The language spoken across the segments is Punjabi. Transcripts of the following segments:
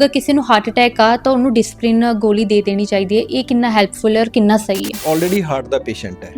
ਅਗਰ ਕਿਸੇ ਨੂੰ ਹਾਰਟ ਅਟੈਕ ਆ ਤਾਂ ਉਹਨੂੰ ਡਿਸਪਲਿਨ ਗੋਲੀ ਦੇ ਦੇਣੀ ਚਾਹੀਦੀ ਹੈ। ਇਹ ਕਿੰਨਾ ਹੈਲਪਫੁਲ ਹੈ ਔਰ ਕਿੰਨਾ ਸਹੀ ਹੈ। ਆਲਰੇਡੀ ਹਾਰਟ ਦਾ ਪੇਸ਼ੈਂਟ ਹੈ।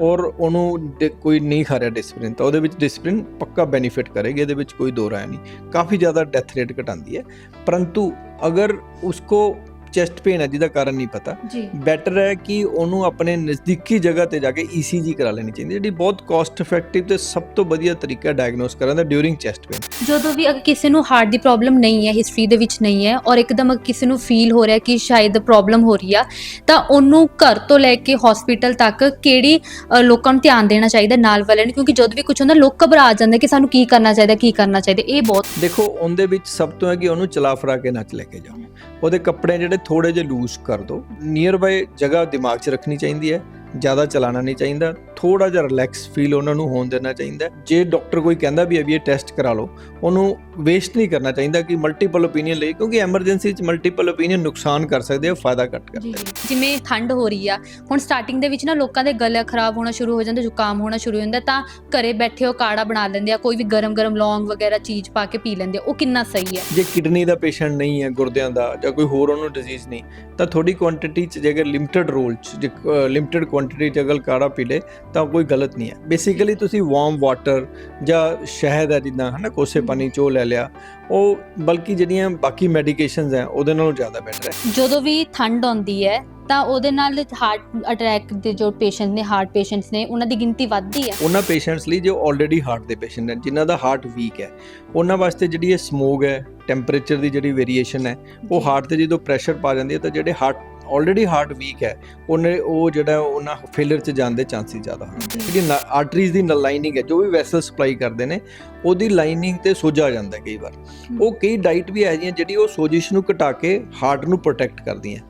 ਔਰ ਉਹਨੂੰ ਡ- ਕੋਈ ਨਹੀਂ ਖਾ ਰਿਹਾ ਡਿਸਪਲਿਨ ਤਾਂ ਉਹਦੇ ਵਿੱਚ ਡਿਸਪਲਿਨ ਪੱਕਾ ਬੈਨੀਫਿਟ ਕਰੇਗੀ ਇਹਦੇ ਵਿੱਚ ਕੋਈ ਦੋ ਰਾਏ ਨਹੀਂ। ਕਾਫੀ ਜ਼ਿਆਦਾ ਡੈਥ ਰੇਟ ਘਟਾਉਂਦੀ ਹੈ। ਪਰੰਤੂ ਅਗਰ ਉਸਕੋ ਚੈਸਟ ਪੇਨ ਹੈ ਜਿਹਦਾ ਕਾਰਨ ਨਹੀਂ ਪਤਾ। ਬੈਟਰ ਹੈ ਕਿ ਉਹਨੂੰ ਆਪਣੇ ਨਜ਼ਦੀਕੀ ਜਗ੍ਹਾ ਤੇ ਜਾ ਕੇ ECG ਕਰਾ ਲੈਣੀ ਚਾਹੀਦੀ ਜਿਹੜੀ ਬਹੁਤ ਕਾਸਟ ਇਫੈਕਟਿਵ ਤੇ ਸਭ ਤੋਂ ਵਧੀਆ ਤਰੀਕਾ ਡਾਇਗਨੋਸ ਕਰਨ ਦਾ ਡਿਊਰਿੰਗ ਚੈਸਟ ਪੇਨ ਜਦੋਂ ਵੀ ਅਗਰ ਕਿਸੇ ਨੂੰ ਹਾਰਟ ਦੀ ਪ੍ਰੋਬਲਮ ਨਹੀਂ ਹੈ ਹਿਸਟਰੀ ਦੇ ਵਿੱਚ ਨਹੀਂ ਹੈ ਔਰ ਇੱਕਦਮ ਕਿਸੇ ਨੂੰ ਫੀਲ ਹੋ ਰਿਹਾ ਕਿ ਸ਼ਾਇਦ ਪ੍ਰੋਬਲਮ ਹੋ ਰਹੀ ਆ ਤਾਂ ਉਹਨੂੰ ਘਰ ਤੋਂ ਲੈ ਕੇ ਹਸਪੀਟਲ ਤੱਕ ਕਿਹੜੀ ਲੋਕਾਂ ਨੂੰ ਧਿਆਨ ਦੇਣਾ ਚਾਹੀਦਾ ਨਾਲ ਵਾਲਿਆਂ ਨੂੰ ਕਿਉਂਕਿ ਜਦੋਂ ਵੀ ਕੁਝ ਹੁੰਦਾ ਲੋਕ ਘਬਰਾ ਜਾਂਦੇ ਕਿ ਸਾਨੂੰ ਕੀ ਕਰਨਾ ਚਾਹੀਦਾ ਕੀ ਕਰਨਾ ਚਾਹੀਦਾ ਇਹ ਬਹੁਤ ਦੇਖੋ ਉਹਦੇ ਵਿੱਚ ਸਭ ਤੋਂ ਹੈ ਕਿ ਉਹਨੂੰ ਚਲਾ ਫਰਾ ਕੇ ਨੱਚ ਲੈ ਕੇ ਜਾਓ। ਉਹਦੇ ਕੱਪੜੇ ਜਿਹੜੇ ਥੋੜੇ ਜਿਹੇ ਲੂਜ਼ ਕਰ ਦਿਓ ਨੀਅਰ ਬਾਈ ਜਗ੍ਹਾ ਦਿਮਾਗ 'ਚ ਰੱਖਣੀ ਚਾਹੀਦੀ ਹੈ। ਜ਼ਿਆਦਾ ਚਲਾਣਾ ਨਹੀਂ ਚਾਹੀਦਾ ਥੋੜਾ ਜਿਹਾ ਰਿਲੈਕਸ ਫੀਲ ਉਹਨਾਂ ਨੂੰ ਹੋਣ ਦੇਣਾ ਚਾਹੀਦਾ। ਜੇ ਡਾਕਟਰ ਕੋਈ ਕਹਿੰਦਾ ਵੀ ਵੀ ਇਹ ਟੈਸਟ ਕਰਾ ਲਓ ਉਹਨੂੰ ਵੇਸਟ ਨਹੀਂ ਕਰਨਾ ਚਾਹੀਦਾ ਕਿ ਮਲਟੀਪਲ ਓਪੀਨੀਅਨ ਲਈ ਕਿਉਂਕਿ ਐਮਰਜੈਂਸੀ 'ਚ ਮਲਟੀਪਲ ਓਪੀਨੀਅਨ ਨੁਕਸਾਨ ਕਰ ਸਕਦੇ ਆ ਫਾਇਦਾ ਘੱਟ ਕਰਦੇ ਜਿਵੇਂ ਠੰਡ ਹੋ ਰਹੀ ਆ ਹੁਣ ਸਟਾਰਟਿੰਗ ਦੇ ਵਿੱਚ ਨਾ ਲੋਕਾਂ ਦੇ ਗਲਾ ਖਰਾਬ ਹੋਣਾ ਸ਼ੁਰੂ ਹੋ ਜਾਂਦਾ ਜ਼ੁਕਾਮ ਹੋਣਾ ਸ਼ੁਰੂ ਹੋ ਜਾਂਦਾ ਤਾਂ ਘਰੇ ਬੈਠੇ ਉਹ ਕਾੜਾ ਬਣਾ ਲੈਂਦੇ ਆ ਕੋਈ ਵੀ ਗਰਮ-ਗਰਮ ਲੌਂਗ ਵਗੈਰਾ ਚੀਜ਼ ਪਾ ਕੇ ਪੀ ਲੈਂਦੇ ਆ ਉਹ ਕਿੰਨਾ ਸਹੀ ਹੈ ਜੇ ਕਿਡਨੀ ਦਾ ਪੇਸ਼ੈਂਟ ਨਹੀਂ ਹੈ ਗੁਰਦਿਆਂ ਦਾ ਜਾਂ ਕੋਈ ਹੋਰ ਉਹਨੂੰ ਡਿਜ਼ੀਜ਼ ਨਹੀਂ ਤਾਂ ਥੋੜੀ ਕੁਆਂਟੀਟੀ ਚ ਜੇਕਰ ਲਿਮਟਿਡ ਰੋਲ ਚ ਲਿਮਟਿਡ ਕੁਆਂਟੀਟੀ ਚ ਅਗਰ ਕਾੜਾ ਪੀ ਲੇ ਤਾਂ ਕੋਈ ਗਲਤ ਨਹੀਂ ਹੈ। ਬੇਸਿਕਲੀ ਤੁਸੀਂ ਵਾਰਮ ਵਾਟਰ ਜਾਂ ਸ਼ਹਿਦ ਹੈ ਜਿੱਦਾਂ ਹਨਾ ਕੋਸੇ ਪਾਣੀ ਚੋ ਲੈ ਲਿਆ ਉਹ ਬਲਕਿ ਜਿਹੜੀਆਂ ਬਾਕੀ ਮੈਡੀਕੇਸ਼ਨਸ ਹੈ ਉਹਦੇ ਨਾਲੋਂ ਜ਼ਿਆਦਾ ਬੈਟਰ ਹੈ। ਜਦੋਂ ਵੀ ਠੰਡ ਆਉਂਦੀ ਹੈ ਤਾਂ ਉਹਦੇ ਨਾਲ ਹਾਰਟ ਅਟੈਕ ਦੇ ਜੋ ਪੇਸ਼ੈਂਟ ਨੇ ਹਾਰਟ ਪੇਸ਼ੈਂਟਸ ਨੇ ਉਹਨਾਂ ਦੀ ਗਿਣਤੀ ਵੱਧਦੀ ਹੈ। ਉਹਨਾਂ ਪੇਸ਼ੈਂਟਸ ਲਈ ਜੋ ਆਲਰੇਡੀ ਹਾਰਟ ਦੇ ਪੇਸ਼ੈਂਟ ਨੇ ਜਿਨ੍ਹਾਂ ਦਾ ਹਾਰਟ ਵੀਕ ਹੈ ਉਹਨਾਂ ਵਾਸਤੇ ਜਿਹੜੀ ਇਹ ਸਮੋਗ ਹੈ ਟੈਂਪਰੇਚਰ ਦੀ ਜਿਹੜੀ ਵੇਰੀਏਸ਼ਨ ਹੈ ਉਹ ਹਾਰਟ ਤੇ ਜਦੋਂ ਪ੍ਰੈਸ਼ਰ ਪਾ ਜਾਂਦੀ ਹੈ ਤਾਂ ਜਿਹੜੇ ਹਾਰਟ ਆਲਰੇਡੀ ਹਾਰਟ ਵੀਕ ਹੈ ਉਹਨੇ ਉਹ ਜਿਹੜਾ ਉਹਨਾਂ ਫੇਲਰ ਚ ਜਾਣ ਦੇ ਚਾਂਸਸ ਜ਼ਿਆਦਾ ਹੁੰਦੇ ਨੇ ਜਿਹੜੀ ਆਰਟਰੀਜ਼ ਦੀ ਲਾਈਨਿੰਗ ਹੈ ਜੋ ਵੀ ਵੈਸਲ ਸਪਲਾਈ ਕਰਦੇ ਨੇ ਉਹਦੀ ਲਾਈਨਿੰਗ ਤੇ ਸੋਜਾ ਜਾਂਦਾ ਕਈ ਵਾਰ। ਉਹ ਕਈ ਡਾਈਟ ਵੀ ਹੈ ਜੀਆਂ ਜਿਹੜੀ ਉਹ ਸੋਜਿਸ਼ ਨੂੰ ਘਟਾ ਕੇ ਹਾਰਟ ਨੂੰ ਪ੍ਰੋਟੈਕਟ ਕਰਦੀਆਂ।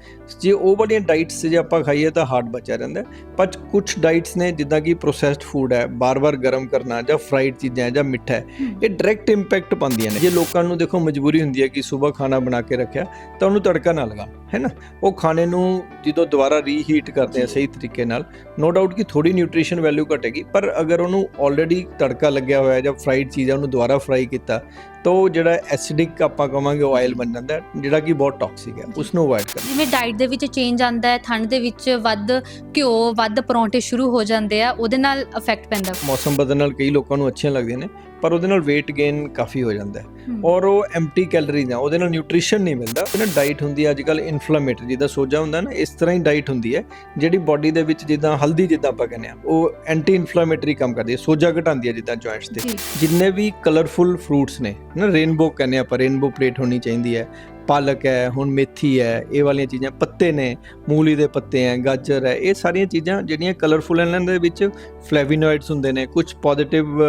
ਜੇ ਉਹ ਵਾਲੀਆਂ ਡਾਈਟਸ ਜੇ ਆਪਾਂ ਖਾਈਏ ਤਾਂ ਹਾਰਟ ਬਚਿਆ ਰਹਿੰਦਾ। ਪਰ ਕੁਝ ਡਾਈਟਸ ਨੇ ਜਿੱਦਾਂ ਕਿ ਪ੍ਰੋਸੈਸਡ ਫੂਡ ਹੈ ਬਾਰ-ਬਾਰ ਗਰਮ ਕਰਨਾ ਜਾਂ ਫਰਾਈਡ ਚੀਜ਼ਾਂ ਜਾਂ ਮਿੱਠਾ ਇਹ ਡਾਇਰੈਕਟ ਇੰਪੈਕਟ ਪਾਉਂਦੀਆਂ ਨੇ। ਜੇ ਲੋਕਾਂ ਨੂੰ ਦੇਖੋ ਮਜਬੂਰੀ ਹੁੰਦੀ ਹੈ ਕਿ ਸਵੇਰ ਖਾਣਾ ਬਣਾ ਕੇ ਰੱਖਿਆ ਤਾਂ ਉਹਨੂੰ ਤੜਕਾ ਨਾ ਲਗਾ ਹੈ ਨਾ ਉਹ ਖਾਣੇ ਨੂੰ ਜਦੋਂ ਦੁਬਾਰਾ ਰੀਹੀਟ ਕਰਦੇ ਆ ਸਹੀ ਤਰੀਕੇ ਨਾਲ ਨੋ ਡਾਊਟ ਕਿ ਥੋੜੀ ਨਿਊਟ੍ਰੀਸ਼ਨ ਵੈਲਿਊ ਘਟੇਗੀ ਪਰ ਅਗਰ ਉਹਨੂੰ ਆਲਰੇਡੀ ਤੜਕਾ ਲੱਗਿਆ ਹੋਇਆ ਜਾਂ ਫਰਾਈਡ ਚੀਜ਼ ਹੈ ਉਹਨੂੰ ਦੁਬਾਰਾ ਫਰਾਈ ਕੀਤਾ ਤਾਂ ਉਹ ਜਿਹੜਾ ਐਸਿਡਿਕ ਆਪਾਂ ਕਵਾਂਗੇ ਆਇਲ ਬਣ ਜਾਂਦਾ ਜਿਹੜਾ ਕਿ ਬਹੁਤ ਟੌਕਸਿਕ ਹੈ ਉਸ ਨੂੰ ਅਵੋਇਡ ਕਰਨਾ। ਜਿਵੇਂ ਡਾਈਟ ਦੇ ਵਿੱਚ ਚੇਂਜ ਆਂਦਾ ਹੈ ਠੰਡ ਦੇ ਵਿੱਚ ਵੱਧ ਘਿਓ ਵੱਧ ਪਰੌਂਠੇ ਸ਼ੁਰੂ ਹੋ ਜਾਂਦੇ ਆ ਉਹਦੇ ਨਾਲ ਇਫੈਕਟ ਪੈਂਦਾ। ਮੌਸਮ ਬਦਲਣ ਨਾਲ ਕਈ ਲੋਕਾਂ ਨੂੰ ਅੱਛੀਆਂ ਲੱਗਦੀਆਂ ਨੇ ਪਰ ਉਹਦੇ ਨਾਲ weight gain ਕਾਫੀ ਹੋ ਜਾਂਦਾ ਹੈ। ਔਰ ਉਹ ਐਮਟੀ ਕੈਲਰੀਜ਼ ਆ ਉਹਦੇ ਨਾਲ ਨਿਊਟ੍ਰੀਸ਼ਨ ਨਹੀਂ ਮਿਲਦਾ। ਉਹ ਨਾ ਡਾਈਟ ਹੁੰਦੀ ਹੈ ਅੱਜ ਕੱਲ ਇਨਫਲੇਮੇਟਰੀ ਜਿਹਦਾ ਸੋਜਾ ਹੁੰਦਾ ਨਾ ਇਸ ਤਰ੍ਹਾਂ ਹੀ ਡਾਈਟ ਹੁੰਦੀ ਹੈ ਜਿਹੜੀ ਬਾਡੀ ਦੇ ਵਿੱਚ ਜਿੱਦਾਂ ਹਲਦੀ ਜਿੱਦਾਂ ਆਪਾਂ ਕਹਿੰਦੇ ਆ ਉਹ ਐਂਟੀ ਇਨਫਲੇਮੇਟਰੀ ਕੰਮ ਕਰਦੀ ਹੈ ਸੋਜਾ ਘਟਾਉਂਦੀ ਹੈ ਜਿੱਦਾਂ ਜੁਆਇੰਟਸ ਤੇ। ਜਿੰਨੇ ਵੀ ਕਲਰਫੁਲ ਫਰੂਟਸ ਨੇ ਨਾ ਰੇਨਬੋ ਕਹਿੰਦੇ ਆਪਾਂ ਰੇਨਬੋ ਪਲੇਟ ਹੋਣੀ ਚਾਹੀਦੀ ਹੈ। ਪਾਲਕ ਹੈ ਹੁਣ ਮੇਥੀ ਹੈ ਇਹ ਵਾਲੀਆਂ ਚੀਜ਼ਾਂ ਪੱਤੇ ਨੇ ਮੂਲੀ ਦੇ ਪੱਤੇ ਹੈ ਗਾਜਰ ਹੈ ਇਹ ਸਾਰੀਆਂ ਚੀਜ਼ਾਂ ਜਿਹੜੀਆਂ ਕਲਰਫੁਲ ਇਹਨਾਂ ਦੇ ਵਿੱਚ ਫਲੇਵੋਨੋਇਡਸ ਹੁੰਦੇ ਨੇ। ਕੁਝ ਪੋਜ਼ਿਟਿਵ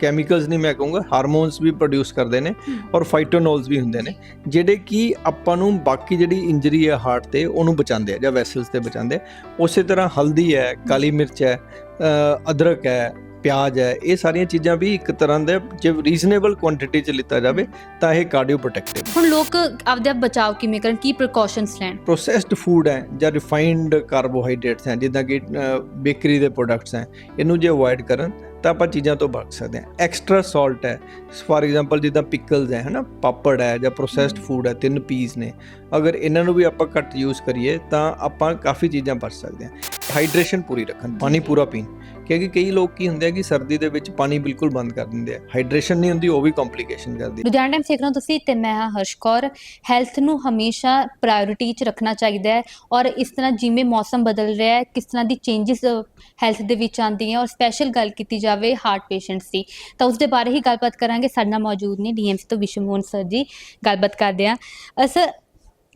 ਕੈਮੀਕਲਸ ਨਹੀਂ ਮੈਂ ਕਹੂੰਗਾ ਹਾਰਮੋਨਸ ਵੀ ਪ੍ਰੋਡਿਊਸ ਕਰਦੇ ਨੇ ਔਰ ਫਾਈਟੋਨੋਲਸ ਵੀ ਹੁੰਦੇ ਨੇ ਜਿਹੜੇ ਕਿ ਆਪਾਂ ਨੂੰ ਬਾਕੀ ਜਿਹੜੀ ਇੰਜਰੀ ਹੈ ਹਾਰਟ ਤੇ ਉਹਨੂੰ ਬਚਾਉਂਦੇ ਆ ਜਾਂ ਵੈਸਲਸ ਤੇ ਬਚਾਉਂਦੇ। ਉਸੇ ਤਰ੍ਹਾਂ ਹਲਦੀ ਹੈ ਕਾਲੀ ਮਿਰਚ ਹੈ ਅਦਰਕ ਹੈ ਪਿਆਜ਼ ਹੈ ਇਹ ਸਾਰੀਆਂ ਚੀਜ਼ਾਂ ਵੀ ਇੱਕ ਤਰ੍ਹਾਂ ਦੇ ਜੇ ਰੀਜ਼ਨੇਬਲ ਕੁਆਂਟੀਟੀ ਚ ਲਿੱਤਾ ਜਾਵੇ ਤਾਂ ਇਹ ਕਾਰਡੀਓ ਪ੍ਰੋਟੈਕਟਿਵ ਹੁਣ ਲੋਕ ਆਪਦੇ ਆਪ ਬਚਾਅ ਕਿਵੇਂ ਕਰਨ ਕੀ ਪ੍ਰੀਕਾਸ਼ਨਸ ਲੈਣ? ਪ੍ਰੋਸੈਸਡ ਫੂਡ ਹੈ ਜਾਂ ਰਿਫਾਈਨਡ ਕਾਰਬੋਹਾਈਡਰੇਟਸ ਹੈ ਜਿੱਦਾਂ ਕਿ ਬੇਕਰੀ ਦੇ ਪ੍ਰੋਡਕਟਸ ਹੈ ਇਹਨੂੰ ਜੇ ਅਵੋਇਡ ਕਰਨ ਤਾਂ ਆਪਾਂ ਚੀਜ਼ਾਂ ਤੋਂ ਬਚ ਸਕਦੇ ਹਾਂ। ਐਕਸਟਰਾ ਸਾਲਟ ਹੈ ਫਾਰ ਐਗਜ਼ਾਮਪਲ ਜਿੱਦਾਂ ਪਿਕਲਸ ਹੈ ਹਨਾ ਪਾਪੜ ਹੈ ਜਾਂ ਪ੍ਰੋਸੈਸਡ ਫੂਡ ਹੈ ਤਿੰਨ ਪੀਸ ਨੇ ਅਗਰ ਇਹਨਾਂ ਨੂੰ ਵੀ ਆਪਾਂ ਘੱਟ ਯੂਜ਼ ਕਰੀਏ ਤਾਂ ਆਪਾਂ ਕਾਫੀ ਚੀਜ਼ਾਂ ਬਚ ਸਕਦੇ ਹਾਂ। ਹਾਈਡਰੇਸ਼ਨ ਪੂਰੀ ਰੱਖਣ ਪਾਣੀ ਪੂਰਾ ਪੀਣ। ਕਿਉਂਕਿ ਕਈ ਲੋਕ ਕੀ ਹੁੰਦੇ ਆ ਕਿ ਸਰਦੀ ਦੇ ਵਿੱਚ ਪਾਣੀ ਬਿਲਕੁਲ ਬੰਦ ਕਰ ਦਿੰਦੇ ਆ। ਹਾਈਡਰੇਸ਼ਨ ਨਹੀਂ ਹੁੰਦੀ, ਉਹ ਵੀ ਕੰਪਲਿਕੇਸ਼ਨ ਕਰਦੀ। ਲੁਧਿਆਣਾ ਟਾਈਮ ਸਿੱਖ ਰਹੇ ਤੁਸੀਂ ਤੇ ਮੈਂ ਹਾਂ ਹਰਸ਼ ਹੈਲਥ ਨੂੰ ਹਮੇਸ਼ਾ ਪ੍ਰਾਇੋਰਿਟੀ 'ਚ ਰੱਖਣਾ ਚਾਹੀਦਾ ਹੈ ਔਰ ਇਸ ਤਰ੍ਹਾਂ ਜਿਵੇਂ ਮੌਸਮ ਬਦਲ ਰਿਹਾ ਹੈ, ਕਿਸ ਤਰ੍ਹਾਂ ਦੀ ਚੇਂਜਸ ਹੈਲਥ ਦੇ ਵਿੱਚ ਆਉਂਦੀਆਂ ਔਰ ਸਪੈਸ਼ਲ ਗੱਲ ਕੀਤੀ ਜਾਵੇ ਹਾਰਟ ਪੇਸ਼ੈਂਟਸ ਦੀ। ਤਾਂ ਉਸ ਦੇ ਬਾਰੇ ਹੀ ਗੱਲਬਾਤ ਕਰਾਂਗੇ। ਸਾਡੇ ਨਾਲ ਮੌਜੂਦ ਨੇ ਡੀਐਮਸੀ ਤੋਂ ਵਿਸ਼ਵਮੋਹਨ ਸਰ ਜੀ। ਗੱਲਬਾਤ ਕਰਦੇ ਆ ਸਰ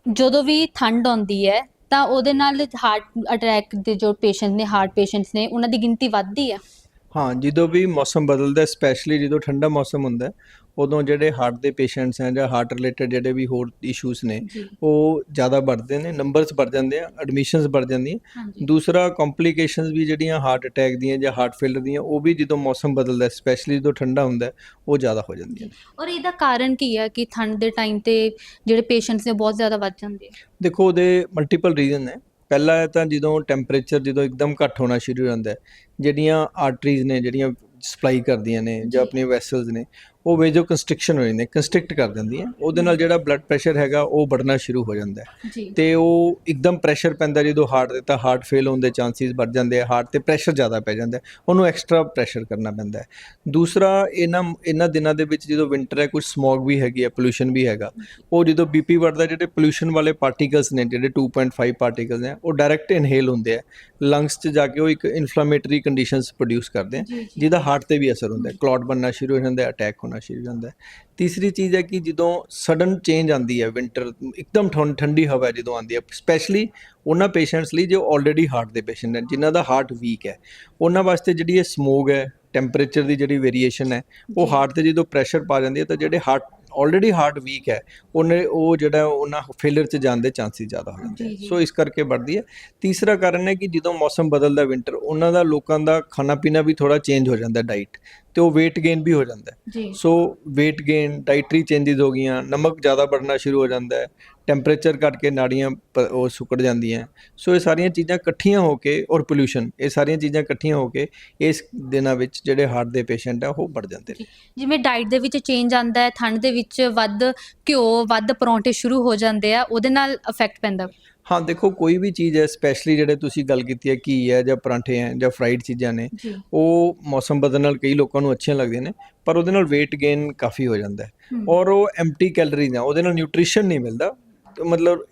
ਜਦੋਂ ਵੀ ਠੰਡ ਆਉਂਦੀ ਹੈ ਤਾਂ ਉਹਦੇ ਨਾਲ ਹਾਰਟ ਅਟੈਕ ਦੇ ਜੋ ਪੇਸ਼ੈਂਟ ਨੇ ਹਾਰਟ ਪੇਸ਼ੈਂਟਸ ਨੇ, ਉਹਨਾਂ ਦੀ ਗਿਣਤੀ ਵੱਧਦੀ ਹੈ ਹਾਂ, ਜਦੋਂ ਵੀ ਮੌਸਮ ਬਦਲਦਾ ਸਪੈਸ਼ਲੀ ਜਦੋਂ ਠੰਡਾ ਮੌਸਮ ਹੁੰਦਾ ਉਦੋਂ ਜਿਹੜੇ ਹਾਰਟ ਦੇ ਪੇਸ਼ੈਂਟਸ ਹੈ ਜਾਂ ਹਾਰਟ ਰਿਲੇਟਡ ਜਿਹੜੇ ਵੀ ਹੋਰ ਇਸ਼ੂਜ਼ ਨੇ ਉਹ ਜ਼ਿਆਦਾ ਵੱਧਦੇ ਨੇ ਨੰਬਰਸ ਵੱਧ ਜਾਂਦੇ ਆ ਐਡਮਿਸ਼ਨਸ ਵੱਧ ਜਾਂਦੀਆਂ। ਦੂਸਰਾ ਕੰਪਲਿਕੇਸ਼ਨਸ ਵੀ ਜਿਹੜੀਆਂ ਹਾਰਟ ਅਟੈਕ ਦੀਆਂ ਜਾਂ ਹਾਰਟ ਫੇਲਰ ਦੀਆਂ ਉਹ ਵੀ ਜਦੋਂ ਮੌਸਮ ਬਦਲਦਾ ਸਪੈਸ਼ਲੀ ਜਦੋਂ ਠੰਡਾ ਹੁੰਦਾ ਉਹ ਜ਼ਿਆਦਾ ਹੋ ਜਾਂਦੀਆਂ ਨੇ। ਔਰ ਇਹਦਾ ਕਾਰਨ ਕੀ ਹੈ ਕਿ ਠੰਡ ਦੇ ਟਾਈਮ ਤੇ ਜਿਹੜੇ ਪੇਸ਼ੈਂਟਸ ਨੇ ਬਹੁਤ ਜ਼ਿਆਦਾ ਵੱਧ ਜਾਂਦੇ ਆ? ਦੇਖੋ ਉਹਦੇ ਮਲਟੀਪਲ ਰੀਜ਼ਨ ਹੈ ਪਹਿਲਾ ਹੈ ਤਾਂ ਜਦੋਂ ਟੈਂਪਰੇਚਰ ਜਦੋਂ ਇੱਕਦਮ ਘੱਟ ਹੋਣਾ ਸ਼ੁਰੂ ਹੋ ਜਾਂਦਾ ਹੈ ਜਿਹੜੀਆਂ ਆਰਟਰੀਜ਼ ਨੇ ਜਿਹੜੀਆਂ ਸਪਲਾਈ ਕਰਦੀਆਂ ਨੇ ਜਾਂ ਜੀ। ਆਪਣੀਆਂ ਵੈਸਲਸ ਨੇ ਉਹ ਵੇਜੋ ਕੰਸਟ੍ਰਿਕਸ਼ਨ ਹੋ ਜਾਂਦੀ ਹੈ ਕੰਸਟ੍ਰਿਕਟ ਕਰ ਦਿੰਦੀ ਹੈ ਉਹਦੇ ਨਾਲ ਜਿਹੜਾ ਬਲੱਡ ਪ੍ਰੈਸ਼ਰ ਹੈਗਾ ਉਹ ਵਧਣਾ ਸ਼ੁਰੂ ਹੋ ਜਾਂਦਾ ਹੈ। ਤੇ ਉਹ ਇੱਕਦਮ ਪ੍ਰੈਸ਼ਰ ਪੈਂਦਾ ਜਦੋਂ ਹਾਰਟ ਦੇ ਤਾਂ ਹਾਰਟ ਫੇਲ ਹੋਣ ਦੇ ਚਾਂਸਸ ਵੱਧ ਜਾਂਦੇ ਆ ਹਾਰਟ ਤੇ ਪ੍ਰੈਸ਼ਰ ਜ਼ਿਆਦਾ ਪੈ ਜਾਂਦਾ ਉਹਨੂੰ ਐਕਸਟਰਾ ਪ੍ਰੈਸ਼ਰ ਕਰਨਾ ਪੈਂਦਾ ਹੈ। ਦੂਸਰਾ ਇਹਨਾਂ ਇਹਨਾਂ ਦਿਨਾਂ ਦੇ ਵਿੱਚ ਜਦੋਂ ਵਿੰਟਰ ਹੈ ਕੁਝ ਸਮੌਗ ਵੀ ਹੈਗੀ ਹੈ ਪੋਲੂਸ਼ਨ ਵੀ ਹੈਗਾ ਉਹ ਜਦੋਂ ਬੀਪੀ ਵੱਧਦਾ ਜਿਹੜੇ ਪੋਲੂਸ਼ਨ ਵਾਲੇ ਪਾਰਟੀਕਲਸ ਨੇ ਜਿਹੜੇ 2.5 ਪਾਰਟੀਕਲਸ ਨੇ ਉਹ ਡਾਇਰੈਕਟ ਇਨਹੇਲ ਹੁੰਦੇ ਆ ਲੰਗਸ 'ਚ ਜਾ ਕੇ ਉਹ ਇੱਕ ਇਨਫਲੇਮੇਟਰੀ ਕੰਡੀਸ਼ਨਸ ਪ੍ਰੋਡਿਊਸ ਕਰਦੇ ਆ ਜਿਹਦਾ ਹਾਰਟ ਤੇ ਵੀ ਅਸਰ ਹੁੰਦਾ ਹੈ। ਕਲੌਟ ਬਣਨਾ ਸ਼ੁਰੂ ਹੋ ਜਾਂਦਾ ਹੈ ਅਟੈਕ ਹੋਣਾ ਸ਼ੁਰੂ ਹੋ ਜਾਂਦਾ ਹੈ ਤੀਸਰੀ ਚੀਜ਼ ਹੈ ਕਿ ਜਦੋਂ ਸਡਨ ਚੇਂਜ ਆਂਦੀ ਹੈ ਵਿੰਟਰ ਇੱਕਦਮ ਠੰਡੀ ਹਵਾ ਜਦੋਂ ਆਂਦੀ ਹੈ ਸਪੈਸ਼ਲੀ ਉਹਨਾਂ ਪੇਸ਼ੈਂਟਸ ਲਈ ਜੋ ਆਲਰੇਡੀ ਹਾਰਟ ਦੇ ਪੇਸ਼ੈਂਟ ਨੇ ਜਿਨ੍ਹਾਂ ਦਾ ਹਾਰਟ ਵੀਕ ਹੈ ਉਹਨਾਂ ਵਾਸਤੇ ਜਿਹੜੀ ਇਹ ਸਮੋਗ ਹੈ ਟੈਂਪਰੇਚਰ ਦੀ ਜਿਹੜੀ ਵੇਰੀਏਸ਼ਨ ਹੈ ਉਹ। ਹਾਰਟ ਤੇ ਜਦੋਂ ਪ੍ਰੈਸ਼ਰ ਪਾ ਜਾਂਦੀ ਹੈ ਤਾਂ ਜਿਹੜੇ ਹਾਰਟ ਆਲਰੇਡੀ ਹਾਰਟ ਵੀਕ ਹੈ ਉਹਨੇ ਉਹ ਜਿਹੜਾ ਉਹਨਾਂ ਫੇਲਰ ਚ ਜਾਣ ਦੇ ਚਾਂਸਸ ਜ਼ਿਆਦਾ ਹੋ ਜਾਂਦੇ। ਸੋ ਇਸ ਕਰਕੇ ਵੱਧਦੀ ਹੈ ਤੀਸਰਾ ਕਾਰਨ ਹੈ ਕਿ ਜਦੋਂ ਮੌਸਮ ਬਦਲਦਾ ਵਿੰਟਰ ਉਹਨਾਂ ਦਾ ਲੋਕਾਂ ਦਾ ਖਾਣਾ ਪੀਣਾ ਵੀ ਥੋੜਾ ਚੇਂਜ ਹੋ ਜਾਂਦਾ ਡਾਈਟ ਤੇ ਉਹ weight gain ਵੀ ਹੋ ਜਾਂਦਾ so weight gain dietary changes ਹੋ ਗਈਆਂ ਨਮਕ ਜ਼ਿਆਦਾ ਬੜਨਾ ਸ਼ੁਰੂ ਹੋ ਜਾਂਦਾ ਟੈਂਪਰੇਚਰ ਘਟ ਕੇ ਨਾੜੀਆਂ ਉਹ ਸੁੱਕੜ ਜਾਂਦੀਆਂ ਸੋ ਇਹ ਸਾਰੀਆਂ ਚੀਜ਼ਾਂ ਇਕੱਠੀਆਂ ਹੋ ਕੇ ਔਰ ਪੋਲੂਸ਼ਨ ਇਹ ਸਾਰੀਆਂ ਚੀਜ਼ਾਂ ਇਕੱਠੀਆਂ ਹੋ ਕੇ ਇਸ ਦਿਨਾਂ ਵਿੱਚ ਜਿਹੜੇ ਹਾਰਟ ਦੇ ਪੇਸ਼ੈਂਟ ਆ ਉਹ ਵੱਧ ਜਾਂਦੇ ਨੇ। ਜਿਵੇਂ ਡਾਈਟ ਦੇ ਵਿੱਚ ਚੇਂਜ ਆਂਦਾ ਹੈ ਠੰਡ ਦੇ ਵਿੱਚ ਵੱਧ ਘਿਓ ਵੱਧ ਪਰੌਂਠੇ ਸ਼ੁਰੂ ਹੋ ਜਾਂਦੇ ਆ ਉਹਦੇ ਨਾਲ ਇਫੈਕਟ ਪੈਂਦਾ। ਹਾਂ ਦੇਖੋ ਕੋਈ ਵੀ ਚੀਜ਼ ਹੈ ਸਪੈਸ਼ਲੀ ਜਿਹੜੇ ਤੁਸੀਂ ਗੱਲ ਕੀਤੀ ਹੈ ਕੀ ਹੈ ਜਾਂ ਪਰਾਂਠੇ ਹੈ ਜਾਂ ਫਰਾਈਡ ਚੀਜ਼ਾਂ ਨੇ ਉਹ ਮੌਸਮ ਬਦਲਣ ਨਾਲ ਕਈ ਲੋਕਾਂ ਨੂੰ ਅੱਛੀਆਂ ਲੱਗਦੀਆਂ ਨੇ ਪਰ ਉਹਦੇ ਨਾਲ weight gain ਕਾਫੀ ਹੋ ਜਾਂਦਾ ਹੈ। ਔਰ ਉਹ ਐਮਟੀ ਕੈਲਰੀਜ਼ ਆ ਉਹਦੇ ਨਾਲ ਨਿਊਟ੍ਰੀਸ਼ਨ ਨਹੀਂ ਮਿਲਦਾ। ਮਤਲਬ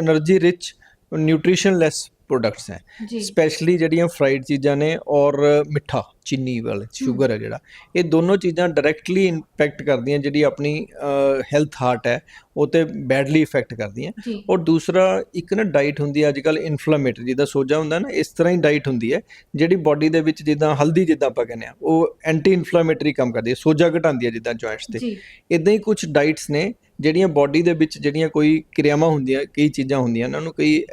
energy rich nutrition less products ਹੈ। ਸਪੈਸ਼ਲੀ ਜਿਹੜੀਆਂ ਫਰਾਈਡ ਚੀਜ਼ਾਂ ਨੇ ਔਰ ਮਿੱਠਾ ਚੀਨੀ ਵਾਲੇ ਸ਼ੂਗਰ ਹੈ ਜਿਹੜਾ। ਇਹ ਦੋਨੋਂ ਚੀਜ਼ਾਂ ਡਾਇਰੈਕਟਲੀ ਇੰਪੈਕਟ ਕਰਦੀਆਂ ਜਿਹੜੀ ਆਪਣੀ ਹੈਲਥ ਹਾਰਟ ਹੈ ਉਹ ਤੇ ਬੈਡਲੀ ਇਫੈਕਟ ਕਰਦੀਆਂ। ਔਰ ਦੂਸਰਾ ਇੱਕ ਨਾ ਡਾਈਟ ਹੁੰਦੀ ਹੈ ਅੱਜਕੱਲ ਇਨਫਲੇਮੇਟਰੀ ਜਿਹਦਾ ਸੋਜਾ ਹੁੰਦਾ ਨਾ ਇਸ ਤਰ੍ਹਾਂ ਹੀ ਡਾਈਟ ਹੁੰਦੀ ਹੈ ਜਿਹੜੀ ਬਾਡੀ ਦੇ ਵਿੱਚ ਜਿੱਦਾਂ ਹਲਦੀ ਜਿੱਦਾਂ ਆਪਾਂ ਕਹਿੰਦੇ ਆ ਉਹ ਐਂਟੀ ਇਨਫਲੇਮੇਟਰੀ ਕੰਮ ਕਰਦੀ ਹੈ ਸੋਜਾ ਘਟਾਉਂਦੀ ਹੈ ਜਿੱਦਾਂ ਜੁਆਇੰਟਸ ਤੇ। ਇਦਾਂ ਹੀ ਕੁਝ ਡਾਈਟਸ ਨੇ ਜਿਹੜੀਆਂ ਬਾਡੀ ਦੇ ਵਿੱਚ ਜਿਹੜੀਆਂ ਕੋਈ ਕਿਰਿਆਵਾਂ ਹੁੰਦੀਆਂ ਕਈ ਚੀਜ਼ਾਂ ਹੁੰਦੀਆਂ ਉਹਨਾਂ ਨੂੰ ਕਈ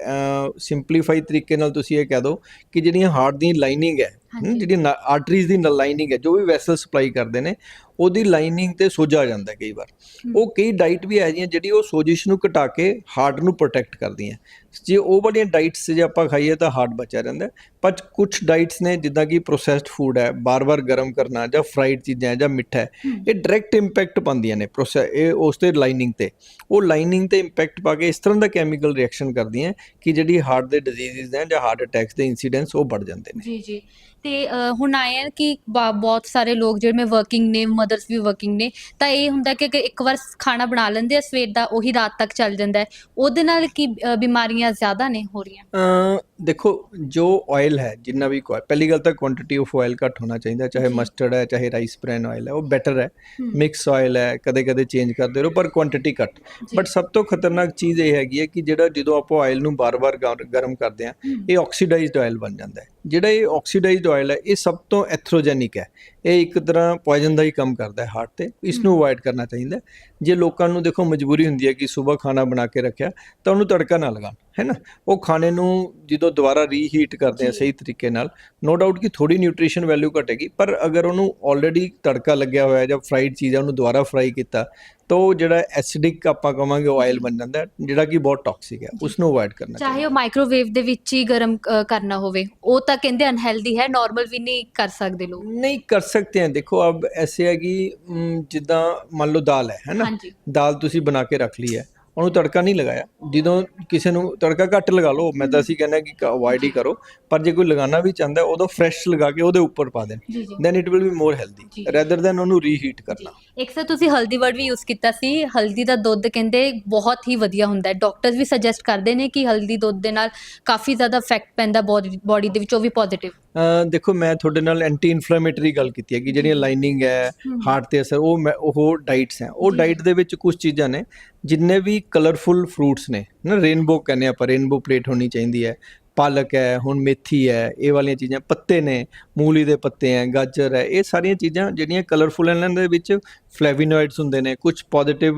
ਸਿੰਪਲੀਫਾਈ ਤਰੀਕੇ ਨਾਲ ਤੁਸੀਂ ਇਹ ਕਹਿ ਦਿਓ ਕਿ ਜਿਹੜੀਆਂ ਹਾਰਟ ਦੀ ਲਾਈਨਿੰਗ ਹੈ। ਜਿਹੜੀ ਆਰਟਰੀਜ਼ ਦੀ ਲਾਈਨਿੰਗ ਹੈ ਜੋ ਵੀ ਵੈਸਲ ਸਪਲਾਈ ਕਰਦੇ ਨੇ ਉਹਦੀ ਲਾਈਨਿੰਗ ਤੇ ਸੋਜਾ ਆ ਜਾਂਦਾ ਕਈ ਵਾਰ। ਉਹ ਕਈ ਡਾਈਟ ਵੀ ਹੈ ਜੀਆਂ ਜਿਹੜੀ ਉਹ ਸੋਜਿਸ਼ ਨੂੰ ਘਟਾ ਕੇ ਹਾਰਟ ਨੂੰ ਪ੍ਰੋਟੈਕਟ ਕਰਦੀਆਂ ਜੇ ਉਹ ਵਾਲੀਆਂ ਡਾਈਟਸ ਜੇ ਆਪਾਂ ਖਾਈਏ ਤਾਂ ਹਾਰਟ ਬਚਿਆ ਰਹਿੰਦਾ। ਪਰ ਕੁਝ ਡਾਈਟਸ ਨੇ ਜਿੱਦਾਂ ਕਿ ਪ੍ਰੋਸੈਸਡ ਫੂਡ ਹੈ ਬਾਰ-ਬਾਰ ਗਰਮ ਕਰਨਾ ਜਾਂ ਫਰਾਈਡ ਚੀਜ਼ਾਂ ਜਾਂ ਮਿੱਠਾ। ਇਹ ਡਾਇਰੈਕਟ ਇੰਪੈਕਟ ਪਾਉਂਦੀਆਂ ਨੇ ਪ੍ਰੋਸੈਸ ਇਹ ਉਸ ਤੇ ਲਾਈਨਿੰਗ ਤੇ ਉਹ ਲਾਈਨਿੰਗ ਤੇ ਇੰਪੈਕਟ ਪਾ ਕੇ ਇਸ ਤਰ੍ਹਾਂ ਦਾ ਕੈਮੀਕਲ ਰਿਐਕਸ਼ਨ ਕਰਦੀਆਂ ਕਿ ਜਿਹੜੀ ਹਾਰਟ ਦੇ ਡਿਜ਼ੀਜ਼ਸ ਨੇ ਜਾਂ ਹਾਰਟ ਅਟੈਕਸ ਦੇ ਇਨਸੀਡੈਂਟਸ ਉਹ ਵੱਧ ਜਾਂਦੇ ਨੇ ਜੀ ਜੀ ਤੇ ਅ, ਹੁਣ ਆਏ ਆ ਕਿ ਬਾ- ਬਹੁਤ ਸਾਰੇ ਲੋਕ ਜਿਹੜੇ ਵਰਕਿੰਗ ਨੇ ਮਦਰਸ ਵੀ ਵਰਕਿੰਗ ਨੇ ਤਾਂ ਇਹ ਹੁੰਦਾ ਕਿ ਅਗਰ ਇੱਕ ਵਾਰ ਖਾਣਾ ਬਣਾ ਲੈਂਦੇ ਆ ਸਵੇਰ ਦਾ ਉਹੀ ਰਾਤ ਤੱਕ ਚੱਲ ਜਾਂਦਾ ਹੈ। ਉਹਦੇ ਨਾਲ ਕੀ ਅ, ਬਿਮਾਰੀਆਂ ਜ਼ਿਆਦਾ ਨੇ ਹੋ ਰਹੀਆਂ? ਅ ਦੇਖੋ ਜੋ ਆਇਲ ਹੈ ਜਿੰਨਾ ਵੀ ਕੋਈ ਪਹਿਲੀ ਗੱਲ ਤਾਂ ਕੁਆਂਟੀਟੀ ਆਫ ਆਇਲ ਘੱਟ ਹੋਣਾ ਚਾਹੀਦਾ ਚਾਹੇ। ਮਸਟਰਡ ਹੈ ਚਾਹੇ ਰਾਈਸ ਬ੍ਰੈਨ ਆਇਲ ਹੈ ਉਹ ਬੈਟਰ ਹੈ। ਮਿਕਸ ਆਇਲ ਹੈ ਕਦੇ ਕਦੇ ਚੇਂਜ ਕਰਦੇ ਰਹੋ ਪਰ ਕੁਆਂਟੀਟੀ ਘੱਟ। ਬਟ ਸਭ ਤੋਂ ਖਤਰਨਾਕ ਚੀਜ਼ ਇਹ ਹੈਗੀ ਹੈ ਕਿ ਜਿਹੜਾ ਜਦੋਂ ਆਪਾਂ ਆਇਲ ਨੂੰ ਬਾਰ-ਬਾਰ ਗਰ- ਗਰਮ ਕਰਦੇ ਆ। ਇਹ ਆਕਸੀਡਾਈਜ਼ਡ ਆਇਲ ਬਣ ਜਾਂਦਾ ਹੈ ਜਿਹੜਾ ਇਹ ਆਕਸੀਡਾਈਜ਼ਡ ਆਇਲ ਹੈ ਇਹ ਸਭ ਤੋਂ ਐਥਰੋਜੈਨਿਕ ਹੈ ਇਹ ਇੱਕ ਤਰ੍ਹਾਂ ਪੋਇਜ਼ਨ ਦਾ ਹੀ ਕੰਮ ਕਰਦਾ ਹੈ ਹਾਰਟ ਤੇ ਇਸ ਨੂੰ ਅਵੋਇਡ ਕਰਨਾ ਚਾਹੀਦਾ। ਜੇ ਲੋਕਾਂ ਨੂੰ ਦੇਖੋ ਮਜਬੂਰੀ ਹੁੰਦੀ ਹੈ ਕਿ ਸਵੇਰ ਖਾਣਾ ਬਣਾ ਕੇ ਰੱਖਿਆ ਤਾਂ ਉਹਨੂੰ ਤੜਕਾ ਨਾ ਲਗਾਉਣ ਹੈ ਨਾ ਉਹ ਖਾਣੇ ਨੂੰ ਜਦੋਂ ਦੁਬਾਰਾ ਰੀਹੀਟ ਕਰਦੇ ਆ। ਸਹੀ ਤਰੀਕੇ ਨਾਲ ਨੋ ਡਾਊਟ ਕਿ ਥੋੜੀ ਨਿਊਟ੍ਰੀਸ਼ਨ ਵੈਲਿਊ ਘਟੇਗੀ ਪਰ ਅਗਰ ਉਹਨੂੰ ਆਲਰੇਡੀ ਤੜਕਾ ਲੱਗਿਆ ਹੋਇਆ ਜਾਂ ਫਰਾਈਡ ਚੀਜ਼ ਉਹਨੂੰ ਦੁਬਾਰਾ ਫਰਾਈ ਕੀਤਾ ਤਾਂ ਉਹ ਜਿਹੜਾ ਐਸਿਡਿਕ ਆਪਾਂ ਕਵਾਂਗੇ ਉਹ ਆਇਲ ਬਣ ਜਾਂਦਾ ਹੈ, ਜਿਹੜਾ ਕਿ ਬਹੁਤ ਟੌਕਸਿਕ ਹੈ ਉਸ ਨੂੰ ਅਵੋਇਡ ਕਰਨਾ ਚਾਹੇ ਉਹ ਮਾਈਕ੍ਰੋਵੇਵ ਦੇ ਵਿੱਚ ਹੀ ਗਰਮ ਅ, ਕਰਨਾ ਹੋਵੇ ਉਹ ਤਾਂ ਕਹਿੰਦੇ ਅਨਹੈਲਦੀ ਹੈ ਨਾਰਮਲ ਵੀ ਨਹੀਂ ਕਰ ਸਕਦੇ ਲੋਕ नहीं कर सकते हैं देखो अब ऐसे है कि हम्म, ਜਿੱਦਾਂ ਮੰਨ ਲਓ ਦਾਲ ਹੈ ਹੈ ਨਾ ਹਾਂਜੀ ਦਾਲ ਤੁਸੀਂ ਬਣਾ ਕੇ ਰੱਖ ਲਈ ਹੈ ਉਹਨੂੰ ਤੜਕਾ ਨਹੀਂ ਲਗਾਇਆ। ਜਦੋਂ ਕਿਸੇ ਨੂੰ ਤੜਕਾ ਘੱਟ ਲਗਾ ਲਓ ਮੈਂ ਤਾਂ ਅਸੀਂ ਕਹਿੰਦਾ ਕਿ ਅਵੋਇਡ ਹੀ ਕਰੋ। ਪਰ ਜੇ ਕੋਈ ਲਗਾਉਣਾ ਵੀ ਚਾਹੁੰਦਾ ਉਦੋਂ ਫਰੈਸ਼ ਲਗਾ ਕੇ ਉਹਦੇ ਉੱਪਰ ਪਾ ਦੇਣ। Then it will be more healthy. Rather than ਉਹਨੂੰ ਰੀਹੀਟ ਕਰਨਾ। ਇੱਕ ਤਾਂ ਤੁਸੀਂ ਹਲਦੀ ਵਰਡ ਵੀ ਯੂਜ਼ ਕੀਤਾ ਸੀ। ਹਲਦੀ ਦਾ ਦੁੱਧ ਕਹਿੰਦੇ ਬਹੁਤ ਹੀ ਵਧੀਆ ਹੁੰਦਾ ਹੈ। ਡਾਕਟਰਸ ਵੀ ਸੁਜੈਸਟ ਕਰਦੇ ਨੇ ਕਿ ਹਲਦੀ ਦੁੱਧ ਦੇ ਨਾਲ ਕਾਫੀ ਜ਼ਿਆਦਾ ਇਫੈਕਟ ਪੈਂਦਾ ਬੋਡੀ ਦੇ ਵਿੱਚ ਉਹ ਵੀ ਪੋਜ਼ਿਟਿਵ ਦੇਖੋ ਮੈਂ ਤੁਹਾਡੇ ਨਾਲ ਐਂਟੀ ਇਨਫਲੇਮੇਟਰੀ ਗੱਲ ਕੀਤੀ ਹੈ ਕਿ ਜਿਹੜੀਆਂ ਲਾਈਨਿੰਗ ਹੈ। ਹਾਰਟ ਤੇ ਅਸਰ ਉਹ ਮੈਂ- ਉਹ ਡਾਈਟਸ ਹੈ ਉਹ। ਡਾਈਟ ਦੇ ਵਿੱਚ ਕੁਝ ਚੀਜ਼ਾਂ ਨੇ ਜਿੰਨੇ ਵੀ ਕਲਰਫੁਲ ਫਰੂਟਸ ਨੇ ਨਾ ਰੇਨਬੋ ਕਹਿੰਦੇ ਆਪਾਂ ਰੇਨਬੋ ਪਲੇਟ ਹੋਣੀ ਚਾਹੀਦੀ ਹੈ ਪਾਲਕ ਹੈ ਹੁਣ ਮੇਥੀ ਹੈ ਇਹ ਵਾਲੀਆਂ ਚੀਜ਼ਾਂ ਪੱਤੇ ਨੇ ਮੂਲੀ ਦੇ ਪੱਤੇ ਹੈ ਗਾਜਰ ਹੈ ਇਹ ਸਾਰੀਆਂ ਚੀਜ਼ਾਂ ਜਿਹੜੀਆਂ ਕਲਰਫੁਲ ਇਹਨਾਂ ਦੇ ਵਿੱਚ ਫਲੇਵੋਨੋਇਡਸ ਹੁੰਦੇ ਨੇ ਕੁਝ ਪੋਜ਼ਿਟਿਵ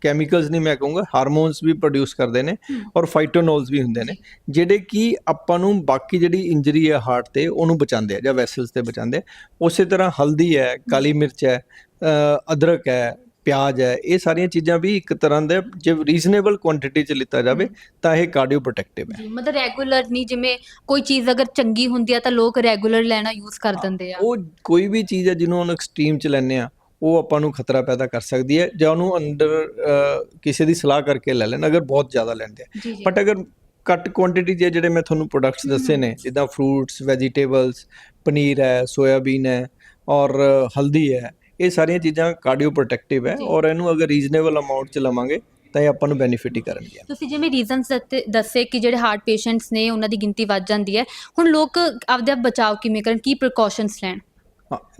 ਕੈਮੀਕਲਸ ਨਹੀਂ ਮੈਂ ਕਹੂੰਗਾ ਹਾਰਮੋਨਸ ਵੀ ਪ੍ਰੋਡਿਊਸ ਕਰਦੇ ਨੇ। ਔਰ ਫਾਈਟੋਨੋਲਸ ਵੀ ਹੁੰਦੇ ਨੇ ਜਿਹੜੇ ਕਿ ਆਪਾਂ ਨੂੰ ਬਾਕੀ ਜਿਹੜੀ ਇੰਜਰੀ ਹੈ ਹਾਰਟ ਤੇ ਉਹਨੂੰ ਬਚਾਉਂਦੇ ਆ ਜਾਂ ਵੈਸਲਸ ਤੇ ਬਚਾਉਂਦੇ ਆ। ਉਸੇ ਤਰ੍ਹਾਂ ਹਲਦੀ ਹੈ ਕਾਲੀ ਮਿਰਚ ਹੈ ਅਦਰਕ ਹੈ ਪਿਆਜ਼ ਹੈ ਇਹ ਸਾਰੀਆਂ ਚੀਜ਼ਾਂ ਵੀ ਇੱਕ ਤਰ੍ਹਾਂ ਦੇ ਜੇ ਰੀਜ਼ਨੇਬਲ ਕੁਆਂਟੀਟੀ ਚ ਲਿੱਤਾ ਜਾਵੇ ਤਾਂ ਇਹ ਕਾਰਡੀਓ ਪ੍ਰੋਟੈਕਟਿਵ ਹੈ। ਮਤਲਬ ਰੈਗੂਲਰ ਨਹੀਂ ਜਿਵੇਂ ਕੋਈ ਚੀਜ਼ ਅਗਰ ਚੰਗੀ ਹੁੰਦੀ ਆ ਤਾਂ ਲੋਕ ਰੈਗੂਲਰ ਲੈਣਾ ਯੂਜ਼ ਕਰ ਦਿੰਦੇ ਆ। ਉਹ ਕੋਈ ਵੀ ਚੀਜ਼ ਹੈ ਜਿਹਨੂੰ ਉਹਨੂੰ ਐਕਸਟ੍ਰੀਮ ਚ ਲੈਂਦੇ ਆ ਉਹ ਆਪਾਂ ਨੂੰ ਖਤਰਾ ਪੈਦਾ ਕਰ ਸਕਦੀ ਹੈ ਜਾਂ ਉਹਨੂੰ ਅੰਡਰ ਕਿਸੇ ਦੀ ਸਲਾਹ ਕਰਕੇ ਲੈ ਲੈਣ ਅਗਰ ਬਹੁਤ ਜ਼ਿਆਦਾ ਲੈਂਦੇ ਆ। ਜੀ ਜੀ। ਬਟ ਅਗਰ ਘੱਟ ਕੁਆਂਟੀਟੀ ਦੇ ਜਿਹੜੇ ਮੈਂ ਤੁਹਾਨੂੰ ਪ੍ਰੋਡਕਟਸ ਦੱਸੇ ਨੇ ਜਿੱਦਾਂ ਫਰੂਟਸ ਵੈਜੀਟੇਬਲਸ ਪਨੀਰ ਹੈ ਸੋਇਆਬੀਨ ਹੈ ਔਰ ਹਲਦੀ ਹੈ ਇਹ ਸਾਰੀਆਂ ਚੀਜ਼ਾਂ ਕਾਰਡੀਓ ਪ੍ਰੋਟੈਕਟਿਵ ਹੈ ਜੀ। ਔਰ ਇਹਨੂੰ ਅਗਰ ਰੀਜ਼ਨੇਬਲ ਅਮਾਉਂਟ ਚ ਲਵਾਂਗੇ ਤਾਂ ਇਹ ਆਪਾਂ ਨੂੰ ਬੈਨੀਫਿਟ ਹੀ ਕਰਨਗੇ ਤੁਸੀਂ ਜਿਵੇਂ ਰੀਜ਼ਨਸ ਦੱਸੇ ਕਿ ਜਿਹੜੇ ਹਾਰਟ ਪੇਸ਼ੈਂਟਸ ਨੇ ਉਹਨਾਂ ਦੀ ਗਿਣਤੀ ਵੱਧ ਜਾਂਦੀ ਹੈ ਹੁਣ ਲੋਕ ਆਪਦੇ ਆਪ ਬਚਾਅ ਕਿਵੇਂ ਕਰਨ ਕੀ ਪ੍ਰੀਕਾਸ਼ਨਸ ਲੈਣ?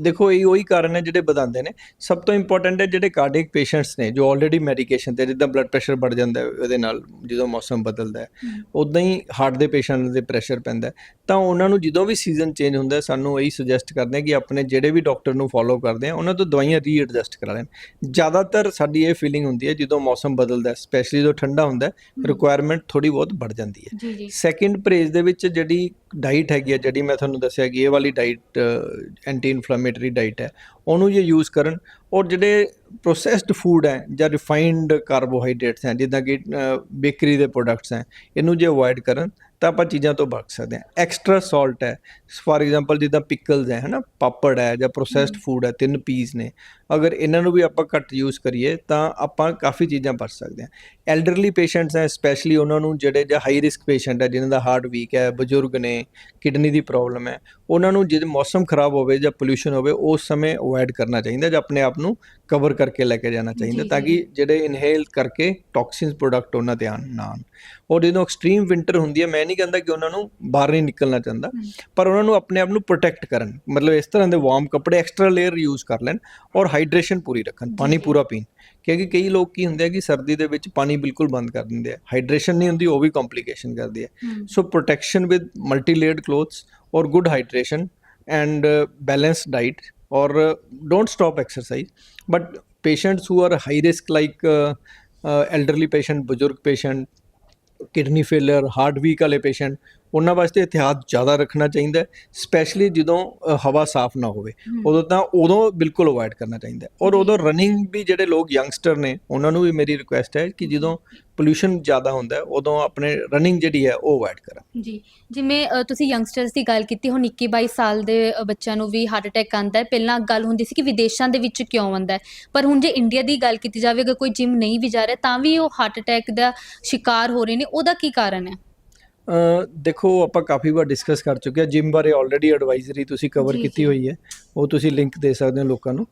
ਦੇਖੋ ਇਹ ਉਹੀ ਕਾਰਨ ਹੈ ਜਿਹੜੇ ਵਧਾਉਂਦੇ ਨੇ। ਸਭ ਤੋਂ ਇੰਪੋਰਟੈਂਟ ਹੈ ਜਿਹੜੇ ਕਾਰਡਿਕ ਪੇਸ਼ੈਂਟਸ ਨੇ ਜੋ ਆਲਰੇਡੀ ਮੈਡੀਕੇਸ਼ਨ ਤੇ ਜਿੱਦਾਂ ਬਲੱਡ ਪ੍ਰੈਸ਼ਰ ਵੱਧ ਜਾਂਦਾ ਹੈ ਉਹਦੇ ਨਾਲ ਜਦੋਂ ਮੌਸਮ ਬਦਲਦਾ ਹੈ ਉਦਾਂ ਹੀ ਹਾਰਟ ਦੇ ਪੇਸ਼ੈਂਟ ਦੇ ਪ੍ਰੈਸ਼ਰ ਪੈਂਦਾ ਤਾਂ ਉਹਨਾਂ ਨੂੰ ਜਦੋਂ ਵੀ ਸੀਜ਼ਨ ਚੇਂਜ ਹੁੰਦਾ ਸਾਨੂੰ ਇਹੀ ਸੁਜੈਸਟ ਕਰਦੇ ਆ ਕਿ ਆਪਣੇ ਜਿਹੜੇ ਵੀ ਡਾਕਟਰ ਨੂੰ ਫੋਲੋ ਕਰਦੇ ਆ ਉਹਨਾਂ ਤੋਂ ਦਵਾਈਆਂ ਰੀਐਡਜਸਟ ਕਰਾ ਲੈਣ। ਜ਼ਿਆਦਾਤਰ ਸਾਡੀ ਇਹ ਫੀਲਿੰਗ ਹੁੰਦੀ ਹੈ ਜਦੋਂ ਮੌਸਮ ਬਦਲਦਾ ਹੈ ਸਪੈਸ਼ਲੀ ਜਦੋਂ ਠੰਡਾ ਹੁੰਦਾ ਰਿਕੁਆਇਰਮੈਂਟ ਥੋੜੀ ਬਹੁਤ ਵੱਧ ਜਾਂਦੀ ਹੈ। ਸੈਕਿੰਡ ਪ੍ਰੇਜ ਦੇ ਵਿੱਚ ਜਿਹੜੀ ਡਾਈਟ ਹੈਗੀ ਹੈ ਜਿਹੜੀ ਮੈਂ ਤੁਹਾਨੂੰ ਦੱਸਿਆ ਕਿ ਇਹ ਵਾਲੀ ਡਾਈਟ ਐਂਟੀ ਇਨਫਲੇਮੇਟਰੀ ਡਾਈਟ ਹੈ, ਉਹਨੂੰ ਜੇ ਯੂਜ਼ ਕਰਨ, ਔਰ ਜਿਹੜੇ ਪ੍ਰੋਸੈਸਡ ਫੂਡ ਹੈ ਜਾਂ ਰਿਫਾਈਨਡ ਕਾਰਬੋਹਾਈਡਰੇਟਸ ਹੈ, ਜਿੱਦਾਂ ਕਿ ਬੇਕਰੀ ਦੇ ਪ੍ਰੋਡਕਟਸ ਹੈ, ਇਹਨੂੰ ਜੇ ਅਵੋਇਡ ਕਰਨ ਤਾਂ ਆਪਾਂ ਚੀਜ਼ਾਂ ਤੋਂ ਬਚ ਸਕਦੇ ਹਾਂ। ਐਕਸਟਰਾ ਸਾਲਟ ਹੈ। ਫਾਰ ਐਗਜ਼ਾਮਪਲ ਜਿੱਦਾਂ ਪਿਕਲਸ ਹੈ ਹਨਾ ਪਾਪੜ ਹੈ ਜਾਂ ਪ੍ਰੋਸੈਸਡ ਫੂਡ ਹੈ ਤਿੰਨ ਪੀਸ ਨੇ। ਅਗਰ ਇਹਨਾਂ ਨੂੰ ਵੀ ਆਪਾਂ ਘੱਟ ਯੂਜ਼ ਕਰੀਏ ਤਾਂ ਆਪਾਂ ਕਾਫੀ ਚੀਜ਼ਾਂ ਬਚ ਸਕਦੇ ਹਾਂ। ਐਲਡਰਲੀ ਪੇਸ਼ੈਂਟਸ ਹੈ ਸਪੈਸ਼ਲੀ ਉਹਨਾਂ ਨੂੰ ਜਿਹੜੇ ਜਾਂ ਹਾਈ ਰਿਸਕ ਪੇਸ਼ੈਂਟ ਹੈ ਜਿਨ੍ਹਾਂ ਦਾ ਹਾਰਟ ਵੀਕ ਹੈ ਬਜ਼ੁਰਗ ਨੇ ਕਿਡਨੀ ਦੀ ਪ੍ਰੋਬਲਮ ਹੈ ਉਹਨਾਂ ਨੂੰ ਜਦ ਮੌਸਮ ਖਰਾਬ ਹੋਵੇ ਜਾਂ ਪੋਲੂਸ਼ਨ ਹੋਵੇ ਉਸ ਸਮੇਂ ਅਵੋਇਡ ਕਰਨਾ ਚਾਹੀਦਾ ਜਾਂ ਆਪਣੇ ਆਪ ਨੂੰ ਕਵਰ ਕਰਕੇ ਲੈ ਕੇ ਜਾਣਾ ਚਾਹੀਦਾ ਤਾਂ। ਕਿ ਜਿਹੜੇ ਇਨਹੇਲ ਕਰਕੇ ਟੌਕਸਿਨਸ ਪ੍ਰੋਡਕਟ ਉਹਨਾਂ ਤੇ ਆਉਣ ਨਾ ਔਰ ਜਦੋਂ ਐਕਸਟ੍ਰੀਮ ਵਿੰਟਰ ਹੁੰਦੀ ਹੈ ਮੈਂ ਨਹੀਂ ਕਹਿੰਦਾ ਕਿ ਉਹਨਾਂ ਨੂੰ ਬਾਹਰ ਨਹੀਂ ਨਿਕਲਣਾ ਚਾਹੁੰਦਾ। ਪਰ ਉਹਨਾਂ ਨੂੰ ਆਪਣੇ ਆਪ ਨੂੰ ਪ੍ਰੋਟੈਕਟ ਕਰਨ ਮਤਲਬ ਇਸ ਤਰ੍ਹਾਂ ਦੇ ਵਾਰਮ ਕੱਪੜੇ ਐਕਸਟਰਾ ਲੇਅਰ ਯੂਜ਼ ਕਰ ਲੈਣ ਔਰ ਹਾਈਡਰੇਸ਼ਨ ਪੂਰੀ ਰੱਖਣ ਪਾਣੀ। ਪੂਰਾ ਪੀਣ ਕਿਉਂਕਿ ਕਈ ਲੋਕ ਕੀ ਹੁੰਦੇ ਆ ਕਿ ਸਰਦੀ ਦੇ ਵਿੱਚ ਪਾਣੀ ਬਿਲਕੁਲ ਬੰਦ ਕਰ ਦਿੰਦੇ ਆ ਹਾਈਡਰੇਸ਼ਨ ਨਹੀਂ ਹੁੰਦੀ ਉਹ ਵੀ ਕੰਪਲਿਕੇਸ਼ਨ ਕਰਦੀ ਹੈ protection with multi-layered clothes or good hydration and uh, balanced diet or uh, don't stop exercise. But patients who are high risk like uh, uh, elderly patient, bujurg patient, kidney failure heart weak ਵਾਲੇ ਪੇਸ਼ੈਂਟ ਉਹਨਾਂ ਵਾਸਤੇ ਇਤਿਹਾਸ ਜ਼ਿਆਦਾ ਰੱਖਣਾ ਚਾਹੀਦਾ ਹੈ ਸਪੈਸ਼ਲੀ ਜਦੋਂ ਅ, ਹਵਾ ਸਾਫ਼ ਨਾ ਹੋਵੇ। ਉਦੋਂ ਤਾਂ ਉਦੋਂ ਬਿਲਕੁਲ ਅਵੋਇਡ ਕਰਨਾ ਚਾਹੀਦਾ ਹੈ। ਔਰ। ਉਦੋਂ ਰਨਿੰਗ ਵੀ ਜਿਹੜੇ ਲੋਕ ਯੰਗਸਟਰ ਨੇ ਉਹਨਾਂ ਨੂੰ ਵੀ ਮੇਰੀ ਰਿਕੁਐਸਟ ਹੈ ਕਿ ਜਦੋਂ ਪੋਲੂਸ਼ਨ ਜ਼ਿਆਦਾ ਹੁੰਦਾ ਹੈ ਉਦੋਂ ਆਪਣੇ ਰਨਿੰਗ ਜਿਹੜੀ ਹੈ ਉਹ ਅਵੋਇਡ ਕਰਨ। ਜੀ। ਜਿਵੇਂ ਅ, ਤੁਸੀਂ ਯੰਗਸਟਰਸ ਦੀ ਗੱਲ ਕੀਤੀ ਹੁਣ 21 22 ਸਾਲ ਦੇ ਅ, ਬੱਚਿਆਂ ਨੂੰ ਵੀ ਹਾਰਟ ਅਟੈਕ ਆਉਂਦਾ ਹੈ। ਪਹਿਲਾਂ ਗੱਲ ਹੁੰਦੀ ਸੀ ਕਿ ਵਿਦੇਸ਼ਾਂ ਦੇ ਵਿੱਚ ਕਿਉਂ ਆਉਂਦਾ ਹੈ। ਪਰ ਹੁਣ ਜੇ ਇੰਡੀਆ ਦੀ ਗੱਲ ਕੀਤੀ ਜਾਵੇ ਅਗਰ ਕੋਈ ਜਿਮ ਨਹੀਂ ਵੀ ਜਾ ਰਿਹਾ ਤਾਂ ਵੀ ਉਹ ਹਾਰਟ ਅਟੈਕ ਦਾ ਸ਼ਿਕਾਰ ਹੋ ਰਹੇ ਨੇ ਉਹਦਾ ਕੀ ਕਾਰਨ ਹੈ? ਦੇਖੋ ਆਪਾਂ ਕਾਫੀ ਵਾਰ ਡਿਸਕਸ ਕਰ ਚੁੱਕੇ ਹਾਂ। ਜਿਮ ਬਾਰੇ ਆਲਰੇਡੀ ਐਡਵਾਈਜ਼ਰੀ ਤੁਸੀਂ ਕਵਰ ਕੀਤੀ। ਹੋਈ ਹੈ। ਉਹ ਤੁਸੀਂ ਲਿੰਕ ਦੇ ਸਕਦੇ ਹੋ ਲੋਕਾਂ ਨੂੰ।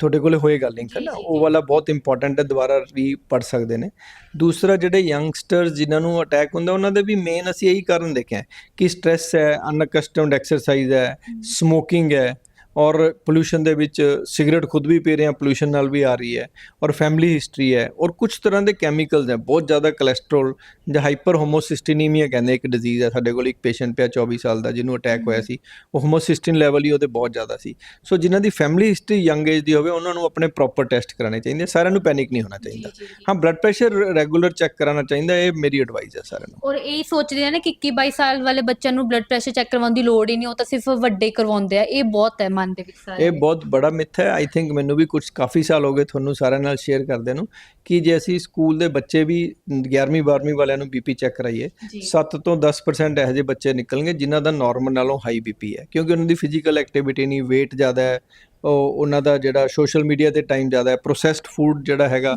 ਤੁਹਾਡੇ ਕੋਲੇ ਹੋਏਗਾ ਲਿੰਕ ਨਾ ਉਹ। ਵਾਲਾ ਬਹੁਤ ਇੰਪੋਰਟੈਂਟ ਹੈ ਦੁਬਾਰਾ ਵੀ ਪੜ ਸਕਦੇ ਨੇ। ਦੂਸਰਾ ਜਿਹੜੇ ਯੰਗਸਟਰਸ ਜਿਨ੍ਹਾਂ ਨੂੰ ਅਟੈਕ ਹੁੰਦਾ ਉਹਨਾਂ ਦੇ ਵੀ ਮੇਨ ਅਸੀਂ ਇਹੀ ਕਾਰਨ ਦੇਖਿਆ ਕਿ ਸਟ੍ਰੈਸ ਹੈ ਅਨਅਕਸਟਮਡ ਐਕਸਰਸਾਈਜ਼ ਹੈ ਸਮੋਕਿੰਗ ਹੈ। ਔਰ ਪੋਲੂਸ਼ਨ ਦੇ ਵਿੱਚ ਸਿਗਰਟ ਖੁਦ ਵੀ ਪੀ ਰਹੇ ਆ ਪੋਲੂਸ਼ਨ ਨਾਲ ਵੀ ਆ ਰਹੀ ਹੈ ਔਰ ਫੈਮਿਲੀ ਹਿਸਟਰੀ ਹੈ ਔਰ ਕੁਝ ਤਰ੍ਹਾਂ ਦੇ ਕੈਮੀਕਲਸ ਹੈ ਬਹੁਤ ਜ਼ਿਆਦਾ ਕੋਲੇਸਟ੍ਰੋਲ ਜਾਂ ਹਾਈਪਰ ਹੋਮੋਸਿਸਟੀਨੀਮੀਆ ਕਹਿੰਦੇ ਇੱਕ ਡਿਜ਼ੀਜ਼ ਹੈ ਸਾਡੇ ਕੋਲ ਇੱਕ ਪੇਸ਼ੈਂਟ ਪਿਆ 24 ਸਾਲ ਦਾ ਜਿਹਨੂੰ ਅਟੈਕ ਹੋਇਆ ਸੀ ਉਹ ਹੋਮੋਸਿਸਟਿਨ ਲੈਵਲ ਹੀ ਉਹਦੇ ਬਹੁਤ ਜ਼ਿਆਦਾ ਸੀ। ਸੋ ਜਿਨ੍ਹਾਂ ਦੀ ਫੈਮਿਲੀ ਹਿਸਟਰੀ ਯੰਗ ਏਜ ਦੀ ਹੋਵੇ ਉਹਨਾਂ ਨੂੰ ਆਪਣੇ ਪ੍ਰੋਪਰ ਟੈਸਟ ਕਰਾਉਣੇ ਚਾਹੀਦੇ ਸਾਰਿਆਂ ਨੂੰ ਪੈਨਿਕ ਨਹੀਂ ਹੋਣਾ ਚਾਹੀਦਾ। ਹਾਂ ਬਲੱਡ ਪ੍ਰੈਸ਼ਰ ਰੈਗੂਲਰ ਚੈੱਕ ਕਰਾਉਣਾ ਚਾਹੀਦਾ ਇਹ ਮੇਰੀ ਐਡਵਾਈਸ ਹੈ ਸਾਰਿਆਂ ਨੂੰ। ਔਰ ਇਹ ਸੋਚਦੇ ਆ ਨਾ ਕਿ 21 22 ਸਾਲ ਵਾਲੇ ਬੱਚਿਆਂ ਨੂੰ ਬਲੱਡ ਪ੍ਰੈਸ਼ਰ ਚੈੱਕ ਕਰਵਾਉਣ ਦੀ ਲੋੜ ਹੀ ਨਹੀਂ ਉਹ ਤਾਂ ਸਿਰਫ ਵੱਡੇ ਕਰਵਾਉਂਦੇ ਆ ਇਹ ਬਹੁਤ ਹੈ ਮਨ ਦੇ ਵਿੱਚ ਸਾਰੇ ਇਹ ਬਹੁਤ ਬੜਾ ਮਿੱਥ ਹੈ। ਆਈ ਥਿੰਕ ਮੈਨੂੰ ਵੀ ਕੁਝ ਕਾਫੀ ਸਾਲ ਹੋ ਗਏ ਤੁਹਾਨੂੰ ਸਾਰਿਆਂ ਨਾਲ ਸ਼ੇਅਰ ਕਰਦੇ ਨੂੰ ਕਿ ਜੇ ਅਸੀਂ ਸਕੂਲ ਦੇ ਬੱਚੇ ਵੀ 11ਵੀਂ 12ਵੀਂ ਵਾਲਿਆਂ ਨੂੰ ਬੀਪੀ ਚੈੱਕ ਕਰਾਈਏ ਜੀ। 7 ਤੋਂ 10% ਇਹੋ ਜਿਹੇ ਬੱਚੇ ਨਿਕਲਣਗੇ ਜਿਨ੍ਹਾਂ ਦਾ ਨਾਰਮਲ ਨਾਲੋਂ ਹਾਈ ਬੀਪੀ ਹੈ। ਕਿਉਂਕਿ ਉਹਨਾਂ ਦੀ ਫਿਜ਼ੀਕਲ ਐਕਟੀਵਿਟੀ ਨਹੀਂ weight ਜ਼ਿਆਦਾ ਹੈ ਉਹ ਉਹਨਾਂ ਦਾ ਜਿਹੜਾ ਸੋਸ਼ਲ ਮੀਡੀਆ ਤੇ ਟਾਈਮ ਜ਼ਿਆਦਾ ਹੈ ਪ੍ਰੋਸੈਸਡ ਫੂਡ ਜਿਹੜਾ ਹੈਗਾ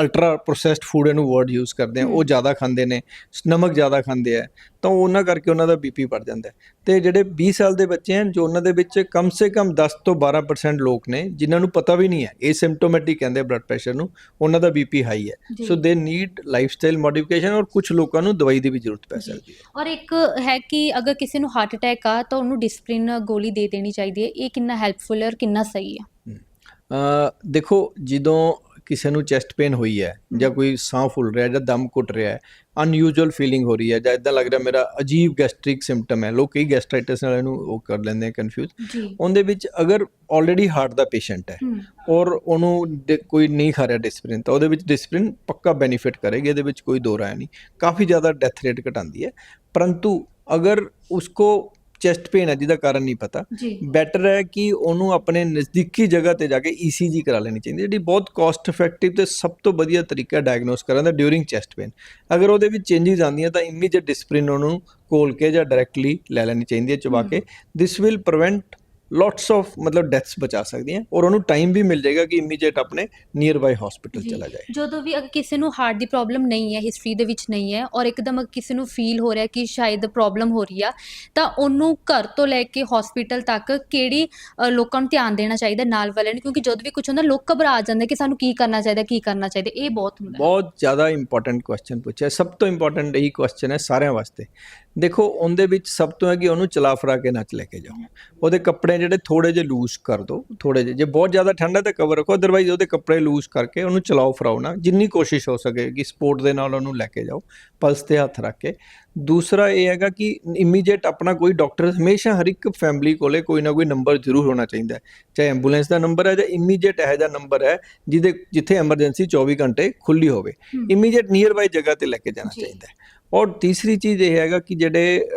ਅਲਟਰਾ ਪ੍ਰੋਸੈਸਡ ਫੂਡ ਇਹਨੂੰ ਵਰਡ ਯੂਜ਼ ਕਰਦੇ ਆ ਉਹ। ਜ਼ਿਆਦਾ ਖਾਂਦੇ ਨੇ ਨਮਕ ਜ਼ਿਆਦਾ ਖਾਂਦੇ ਆ। ਤਾਂ ਉਹਨਾਂ ਕਰਕੇ ਉਹਨਾਂ ਦਾ ਬੀਪੀ ਵੱਧ ਜਾਂਦਾ ਹੈ। ਤੇ ਜਿਹੜੇ 20 ਸਾਲ ਦੇ ਬੱਚੇ ਹਨ ਜੋ ਉਹਨਾਂ ਦੇ ਵਿੱਚ ਕਮ ਸੇ ਕਮ 10 ਤੋਂ 12% ਲੋਕ ਨੇ ਜਿਨ੍ਹਾਂ ਨੂੰ ਪਤਾ ਵੀ ਨਹੀਂ ਹੈ ਇਹ ਸਿੰਪਟੋਮੈਟਿਕ ਕਹਿੰਦੇ ਬਲੱਡ ਪ੍ਰੈਸ਼ਰ ਨੂੰ ਉਹਨਾਂ ਦਾ ਬੀਪੀ ਹਾਈ ਹੈ। ਜੀ। ਸੋ ਦੇ ਨੀਡ ਲਾਈਫਸਟਾਈਲ ਮੋਡੀਫਿਕੇਸ਼ਨ ਔਰ ਕੁਝ ਲੋਕਾਂ ਨੂੰ ਦਵਾਈ ਦੀ ਵੀ ਜ਼ਰੂਰਤ ਪੈ। ਸਕਦੀ ਹੈ। ਔਰ ਇੱਕ ਹੈ ਕਿ ਅਗਰ ਕਿਸੇ ਨੂੰ ਹਾਰਟ ਅਟੈਕ ਆ ਤਾਂ ਉਹਨੂੰ ਡਿਸਪਲਿਨ ਗੋਲੀ ਦੇ ਦੇਣੀ ਚਾਹੀਦੀ ਹੈ। ਇਹ ਕਿੰਨਾ ਹੈਲਪਫੁਲ ਹੈ ਔਰ ਕਿੰਨਾ ਸਹੀ ਹੈ? ਅ ਦੇਖੋ ਜਦੋਂ ਕਿਸੇ ਨੂੰ ਚੈਸਟ ਪੇਨ ਹੋਈ ਹੈ ਜਾਂ ਕੋਈ ਸਾਹ ਫੁੱਲ ਰਿਹਾ ਜਾਂ ਦਮ ਘੁੱਟ ਰਿਹਾ ਹੈ ਅਨਯੂਜੂਅਲ ਫੀਲਿੰਗ ਹੋ ਰਹੀ ਹੈ ਜਾਂ ਇਦਾਂ ਲੱਗ ਰਿਹਾ ਮੇਰਾ ਅਜੀਬ ਗੈਸਟ੍ਰਿਕ ਸਿੰਪਟਮ ਹੈ ਲੋਕ ਕਈ ਗੈਸਟ੍ਰਾਈਟਿਸ ਨਾਲ ਇਹਨੂੰ ਉਹ ਕਰ ਲੈਂਦੇ ਆ ਕਨਫਿਊਜ਼ ਉਹਦੇ ਵਿੱਚ ਅਗਰ ਆਲਰੇਡੀ ਹਾਰਟ ਦਾ ਪੇਸ਼ੈਂਟ ਹੈ ਔਰ ਉਹਨੂੰ ਕੋਈ ਨਹੀਂ ਖਾ ਰਿਹਾ ਡਿਸਪਲਿਨ ਤਾਂ ਉਹਦੇ ਵਿੱਚ ਡਿਸਪਲਿਨ ਪੱਕਾ ਬੈਨੀਫਿਟ ਕਰੇਗੀ ਇਹਦੇ ਵਿੱਚ ਕੋਈ ਦੋ ਰਾਏ ਨਹੀਂ ਕਾਫੀ ਜ਼ਿਆਦਾ ਡੈਥ ਰੇਟ ਘਟਾਉਂਦੀ ਹੈ ਪਰੰਤੂ ਅਗਰ ਉਸਕੋ ਚੈਸਟ ਪੇਨ ਹੈ ਜਿਹਦਾ ਕਾਰਨ ਨਹੀਂ ਪਤਾ। ਬੈਟਰ ਹੈ ਕਿ ਉਹਨੂੰ ਆਪਣੇ ਨਜ਼ਦੀਕੀ ਜਗ੍ਹਾ ਤੇ ਜਾ ਕੇ ECG ਕਰਾ ਲੈਣੀ ਚਾਹੀਦੀ ਜਿਹੜੀ ਬਹੁਤ ਕਾਸਟ ਇਫੈਕਟਿਵ ਤੇ ਸਭ ਤੋਂ ਵਧੀਆ ਤਰੀਕਾ ਡਾਇਗਨੋਸ ਕਰਨ ਦਾ ਡਿਊਰਿੰਗ ਚੈਸਟ ਪੇਨ ਅਗਰ ਉਹਦੇ ਵਿੱਚ ਚੇਂਜਸ ਆਉਂਦੀਆਂ ਤਾਂ ਇਮੀਡੀਏਟ ਡਿਸਪਲਿਨ ਉਹਨੂੰ ਕੋਲ ਕੇ ਜਾਂ ਡਾਇਰੈਕਟਲੀ ਲੈ ਲੈਣੀ ਚਾਹੀਦੀ ਹੈ ਚਬਾ ਕੇ। This will prevent lots of ਮਤਲਬ ਡੈਥਸ ਬਚਾ ਸਕਦੀਆਂ ਔਰ ਉਹਨੂੰ ਟਾਈਮ ਵੀ ਮਿਲ ਜਾਏਗਾ ਕਿ ਇਮੀਡੀਏਟ ਆਪਣੇ ਨੀਅਰ ਬਾਈ ਹਸਪੀਟਲ। ਚਲਾ ਜਾਏ। ਜਦੋਂ ਵੀ ਅਗਰ ਕਿਸੇ ਨੂੰ ਹਾਰਟ ਦੀ ਪ੍ਰੋਬਲਮ ਨਹੀਂ ਹੈ ਹਿਸਟਰੀ ਦੇ ਵਿੱਚ ਨਹੀਂ ਹੈ ਔਰ ਇੱਕਦਮ ਕਿਸੇ ਨੂੰ ਫੀਲ ਹੋ ਰਿਹਾ ਕਿ ਸ਼ਾਇਦ ਪ੍ਰੋਬਲਮ ਹੋ ਰਹੀ ਆ ਤਾਂ ਉਹਨੂੰ ਘਰ ਤੋਂ ਲੈ ਕੇ ਹਸਪੀਟਲ ਤੱਕ ਕਿਹੜੀ ਅ, ਲੋਕਾਂ ਨੂੰ ਧਿਆਨ ਦੇਣਾ ਚਾਹੀਦਾ ਨਾਲ ਵਾਲਿਆਂ ਨੂੰ? ਕਿਉਂਕਿ ਜਦੋਂ ਵੀ ਕੁਝ ਹੁੰਦਾ ਲੋਕ ਘਬਰਾ ਜਾਂਦੇ ਕਿ ਸਾਨੂੰ ਕੀ ਕਰਨਾ ਚਾਹੀਦਾ ਕੀ ਕਰਨਾ ਚਾਹੀਦਾ ਇਹ ਬਹੁਤ ਹੁੰਦਾ। ਹੈ। ਬਹੁਤ ਜ਼ਿਆਦਾ ਇੰਪੋਰਟੈਂਟ ਕੁਐਸਚਨ ਪੁੱਛਿਆ। ਸਭ ਤੋਂ ਇੰਪੋਰਟੈਂਟ ਇਹੀ ਕੁਐਸਚਨ ਹੈ ਸਾਰਿਆਂ ਵਾਸਤੇ। ਦੇਖੋ ਉਹਦੇ ਵਿੱਚ ਸਭ ਤੋਂ ਹੈ ਕਿ ਉਹਨੂੰ ਚਲਾ ਫਰਾ ਕੇ ਨੱਚ ਲੈ ਕੇ ਜਾਓ। ਉਹਦੇ ਕੱਪੜੇ ਜਿਹੜੇ ਥੋੜੇ ਜਿਹੇ ਲੂਜ਼ ਕਰ ਦਿਓ ਥੋੜੇ ਜਿਹੇ। ਜੇ ਬਹੁਤ ਜ਼ਿਆਦਾ ਠੰਡਾ ਤਾਂ ਕਵਰ ਰੱਖੋ ਅਦਰਵਾਈਜ਼ ਉਹਦੇ ਕੱਪੜੇ ਲੂਜ਼ ਕਰਕੇ ਉਹਨੂੰ ਚਲਾਓ ਫਰਾਓ ਨਾ। ਜਿੰਨੀ ਕੋਸ਼ਿਸ਼ ਹੋ ਸਕੇ ਕਿ ਸਪੋਰਟ ਦੇ ਨਾਲ ਉਹਨੂੰ ਲੈ ਕੇ ਜਾਓ ਪਲਸ ਤੇ ਹੱਥ ਰੱਖ ਕੇ। ਦੂਸਰਾ ਇਹ ਹੈਗਾ ਕਿ ਇਮੀਡੀਏਟ ਆਪਣਾ ਕੋਈ ਡਾਕਟਰ ਹਮੇਸ਼ਾ ਹਰ ਇੱਕ ਫੈਮਿਲੀ ਕੋਲੇ ਕੋਈ ਨਾ ਕੋਈ ਨੰਬਰ ਜ਼ਰੂਰ ਹੋਣਾ ਚਾਹੀਦਾ ਹੈ। ਚਾਹੇ ਐਂਬੂਲੈਂਸ ਦਾ ਨੰਬਰ ਹੈ ਜਾਂ ਇਮੀਡੀਏਟ ਇਹੋ ਜਿਹਾ ਨੰਬਰ ਹੈ ਜਿਹਦੇ ਜਿੱਥੇ ਐਮਰਜੈਂਸੀ 24 ਘੰਟੇ ਖੁੱਲੀ ਹੋਵੇ। ਇਮੀਡੀਏਟ ਨੀਅਰ ਬਾਈ ਜਗ੍ਹਾ ਤੇ ਲੈ ਕੇ ਜਾਣਾ। ਚਾਹੀਦਾ ਹੈ। ਔਰ ਤੀਸਰੀ ਚੀਜ਼ ਇਹ ਹੈਗਾ ਕਿ ਜਿਹੜੇ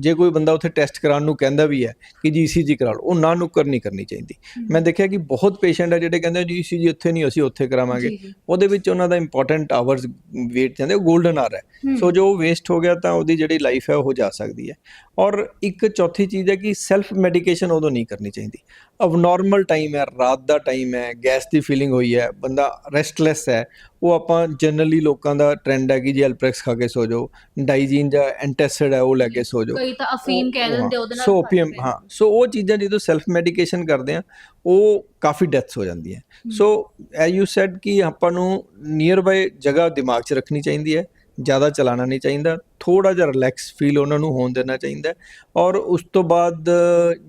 ਜੇ ਕੋਈ ਬੰਦਾ ਉੱਥੇ ਟੈਸਟ ਕਰਾਉਣ ਨੂੰ ਕਹਿੰਦਾ ਵੀ ਹੈ ਕਿ ਜੀ ਈਸੀਜੀ ਕਰਾ ਲਓ ਉਹ ਨਾ ਨੁੱਕਰ ਨਹੀਂ ਕਰਨੀ ਚਾਹੀਦੀ। ਮੈਂ ਦੇਖਿਆ ਕਿ ਬਹੁਤ ਪੇਸ਼ੈਂਟ ਹੈ ਜਿਹੜੇ ਕਹਿੰਦੇ ਜੀ ਈਸੀਜੀ ਉੱਥੇ ਨਹੀਂ ਅਸੀਂ ਉੱਥੇ ਕਰਾਵਾਂਗੇ। ਜੀ, ਜੀ। ਉਹਦੇ ਵਿੱਚ ਉਹਨਾਂ ਦਾ ਇੰਪੋਰਟੈਂਟ ਆਵਰਸ ਵੇਟ ਜਾਂਦੇ ਉਹ 골ਡਨ ਆਰ ਹੈ। ਸੋ ਜੋ ਵੇਸਟ ਹੋ ਗਿਆ ਤਾਂ ਉਹਦੀ ਜਿਹੜੀ ਲਾਈਫ ਹੈ ਉਹ ਜਾ ਸਕਦੀ ਹੈ। ਔਰ ਇੱਕ ਚੌਥੀ ਚੀਜ਼ ਹੈ ਕਿ ਸੈਲਫ ਮੈਡੀਕੇਸ਼ਨ ਉਦੋਂ ਨਹੀਂ ਕਰਨੀ ਚਾਹੀਦੀ। ਅਬਨੋਰਮਲ ਟਾਈਮ ਹੈ ਰਾਤ ਦਾ ਟਾਈਮ ਹੈ ਗੈਸ ਦੀ ਫੀਲਿੰਗ ਹੋਈ ਹੈ ਬੰਦਾ ਰੈਸਟਲੈਸ ਹੈ ਉਹ ਆਪਾਂ ਜਨਰਲੀ ਲੋਕਾਂ ਦਾ ਟ੍ਰੈਂਡ ਹੈ ਕਿ ਜੀ ਐਲਪ੍ਰੈਕਸ ਖਾ ਕੇ ਸੋ ਜਾਓ ਡਾਈਜੀਨ ਜਾਂ ਐਂਟੈਸਿਡ ਹੈ ਉਹ ਲੈ ਕੇ ਸੋ ਜਾਓ। ਕਈ ਤਾਂ ਅਫੀਮ ਕਹਿ ਦਿੰਦੇ ਉਹਦੇ ਨਾਲ ਸੋ ਪੈਂਦਾ। ਹਾਂ। ਸੋ ਉਹ ਚੀਜ਼ਾਂ ਜਦੋਂ ਸੈਲਫ ਮੈਡੀਕੇਸ਼ਨ ਕਰਦੇ ਆ ਉਹ ਕਾਫੀ ਡੈਥਸ ਹੋ ਜਾਂਦੀਆਂ। ਸੋ ਐ ਯੂ ਸੈਡ ਕਿ ਆਪਾਂ ਨੂੰ ਨੀਅਰ ਬਾਈ ਜਗ੍ਹਾ ਦਿਮਾਗ 'ਚ ਰੱਖਣੀ ਚਾਹੀਦੀ ਹੈ ਜ਼ਿਆਦਾ ਚਲਾਣਾ ਨਹੀਂ ਚਾਹੀਦਾ ਥੋੜਾ ਜਿਹਾ ਰਿਲੈਕਸ ਫੀਲ ਉਹਨਾਂ ਨੂੰ ਹੋਣ ਦੇਣਾ ਚਾਹੀਦਾ ਔਰ ਉਸ ਤੋਂ ਬਾਅਦ,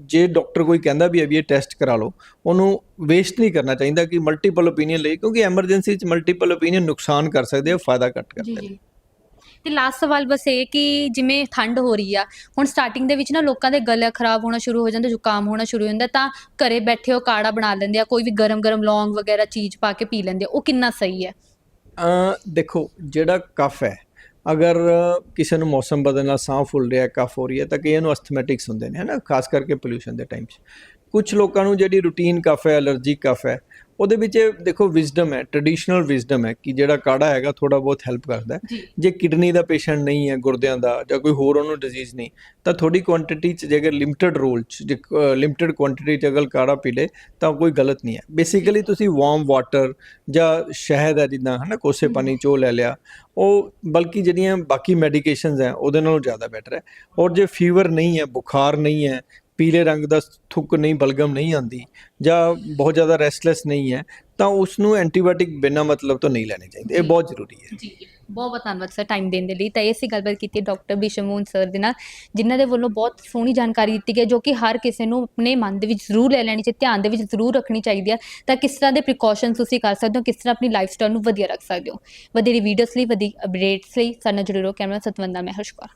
ਜੇ ਡਾਕਟਰ ਕੋਈ ਕਹਿੰਦਾ ਵੀ ਇਹ ਟੈਸਟ ਕਰਾ ਲਓ, ਉਹਨੂੰ ਵੇਸਟ ਨਹੀਂ ਕਰਨਾ ਚਾਹੀਦਾ ਕਿ ਮਲਟੀਪਲ ਓਪੀਨੀਅਨ ਲਈ, ਕਿਉਂਕਿ ਐਮਰਜੈਂਸੀ 'ਚ ਮਲਟੀਪਲ ਓਪੀਨੀਅਨ ਨੁਕਸਾਨ ਕਰ ਸਕਦੇ ਆ ਫਾਇਦਾ ਘੱਟ ਕਰਦੇ ਨੇ ਤੇ ਲਾਸਟ ਸਵਾਲ ਬਸ ਇਹ ਕਿ ਜਿਵੇਂ ਠੰਡ ਹੋ ਰਹੀ ਆ, ਹੁਣ ਸਟਾਰਟਿੰਗ ਦੇ ਵਿੱਚ ਨਾ ਲੋਕਾਂ ਦੇ ਗਲਾ ਖਰਾਬ ਹੋਣਾ ਸ਼ੁਰੂ ਹੋ ਜਾਂਦਾ, ਜ਼ੁਕਾਮ ਹੋਣਾ ਸ਼ੁਰੂ ਹੋ ਜਾਂਦਾ, ਤਾਂ ਘਰੇ ਬੈਠੇ ਉਹ ਕਾੜਾ ਬਣਾ ਲੈਂਦੇ ਆ, ਕੋਈ ਵੀ ਗਰਮ ਗਰਮ ਲੌਂਗ ਵਗੈਰਾ ਚੀਜ਼ ਪਾ ਕੇ ਪੀ ਲੈਂਦੇ ਉਹ ਕਿੰਨਾ ਸਹੀ ਹੈ? ਦੇਖੋ, ਜਿਹੜਾ ਕਫ ਹੈ, ਅਗਰ ਕਿਸੇ ਨੂੰ ਮੌਸਮ ਬਦਲਣ ਨਾਲ ਸਾਹ ਫੁੱਲ ਰਿਹਾ, ਕਫ ਹੋ ਰਹੀ ਹੈ, ਤਾਂ ਕਈਆਂ ਨੂੰ ਅਸਥਮੈਟਿਕਸ ਹੁੰਦੇ ਨੇ ਹਨਾ ਖਾਸ ਕਰਕੇ ਪੋਲੂਸ਼ਨ ਦੇ ਟਾਈਮ 'ਚ। ਕੁਝ ਲੋਕਾਂ ਨੂੰ ਜਿਹੜੀ ਰੂਟੀਨ ਕਫ ਹੈ ਅਲਰਜੀ ਕਫ ਹੈ ਉਹਦੇ ਵਿੱਚ ਦੇਖੋ ਵਿਜ਼ਡਮ ਹੈ ਟ੍ਰੈਡੀਸ਼ਨਲ ਵਿਜ਼ਡਮ ਹੈ ਕਿ ਜਿਹੜਾ ਕਾੜਾ ਹੈਗਾ ਥੋੜਾ ਬਹੁਤ ਹੈਲਪ ਕਰਦਾ ਜੇ। ਕਿਡਨੀ ਦਾ ਪੇਸ਼ੈਂਟ ਨਹੀਂ ਹੈ ਗੁਰਦਿਆਂ ਦਾ ਜਾਂ ਕੋਈ ਹੋਰ ਉਹਨੂੰ ਡਿਜ਼ੀਜ਼ ਨਹੀਂ ਤਾਂ ਥੋੜੀ ਕੁਆਂਟੀਟੀ ਚ ਜੇਕਰ ਲਿਮਟਿਡ ਰੋਲ ਚ ਜੇ ਲਿਮਟਿਡ ਕੁਆਂਟੀਟੀ ਚ ਅਗਰ ਕਾੜਾ ਪੀ ਲੇ ਤਾਂ ਕੋਈ ਗਲਤ ਨਹੀਂ ਹੈ। ਬੇਸਿਕਲੀ ਤੁਸੀਂ ਵਾਰਮ ਵਾਟਰ ਜਾਂ ਸ਼ਹਿਦ ਹੈ ਜਿੱਦਾਂ ਹਨਾ ਕੋਸੇ ਪਾਣੀ ਚੋ ਲੈ ਲਿਆ ਉਹ ਬਲਕਿ ਜਿਹੜੀਆਂ ਬਾਕੀ ਮੈਡੀਕੇਸ਼ਨਸ ਹੈ ਉਹਦੇ ਨਾਲੋਂ ਜ਼ਿਆਦਾ ਬੈਟਰ ਹੈ। ਔਰ ਜੇ ਫੀਵਰ ਨਹੀਂ ਹੈ ਬੁਖਾਰ ਨਹੀਂ ਹੈ ਪੀਲੇ ਰੰਗ ਦਾ ਥੁੱਕ ਨਹੀਂ ਬਲਗਮ ਨਹੀਂ ਆਂਦੀ ਜਾਂ ਬਹੁਤ ਜ਼ਿਆਦਾ ਰੈਸਟਲੈਸ ਨਹੀਂ ਹੈ ਤਾਂ ਉਸ ਨੂੰ ਐਂਟੀਬਾਇਓਟਿਕ ਬਿਨਾਂ ਮਤਲਬ ਤੋਂ ਨਹੀਂ ਲੈਣੇ ਚਾਹੀਦੇ। ਇਹ। ਬਹੁਤ ਜ਼ਰੂਰੀ ਹੈ। ਜੀ ਬਹੁਤ ਬਹੁਤ ਧੰਨਵਾਦ ਸਰ ਟਾਈਮ ਦੇਣ ਦੇ ਲਈ। ਤਾਂ ਇਸੇ ਗੱਲਬਾਤ ਕੀਤੀ ਡਾਕਟਰ ਬਿਸ਼ਮੂਨ ਸਰ ਦੇ ਨਾਲ ਜਿਨ੍ਹਾਂ ਦੇ ਵੱਲੋਂ ਬਹੁਤ ਸੋਹਣੀ ਜਾਣਕਾਰੀ ਦਿੱਤੀ ਗਈ ਜੋ ਕਿ ਹਰ ਕਿਸੇ ਨੂੰ ਆਪਣੇ ਮਨ ਦੇ ਵਿੱਚ ਜ਼ਰੂਰ ਲੈ ਲੈਣੀ ਚਾਹੀਦੀ ਧਿਆਨ ਦੇ ਵਿੱਚ ਜ਼ਰੂਰ ਰੱਖਣੀ ਚਾਹੀਦੀ ਹੈ। ਤਾਂ ਕਿਸ ਤਰ੍ਹਾਂ ਦੇ ਪ੍ਰੀਕਾਸ਼ਨਸ ਤੁਸੀਂ ਕਰ ਸਕਦੇ ਹੋ ਕਿਸ ਤਰ੍ਹਾਂ ਆਪਣੀ ਲਾਈਫ ਸਟਾਈਲ ਨੂੰ ਵਧੀਆ ਰੱਖ ਸਕਦੇ ਹੋ? ਵਧੇਰੀ ਵੀਡੀਓਜ਼ ਲਈ ਵਧੇਰੀ ਅਪਡੇਟਸ ਲਈ ਸਾਡੇ ਨਾਲ ਜੁੜੇ ਰਹੋ। ਕੈਮਰਾ ਸਤਵੰਦਾ ਮੈਂ ਹਰਸ਼ਕੌਰ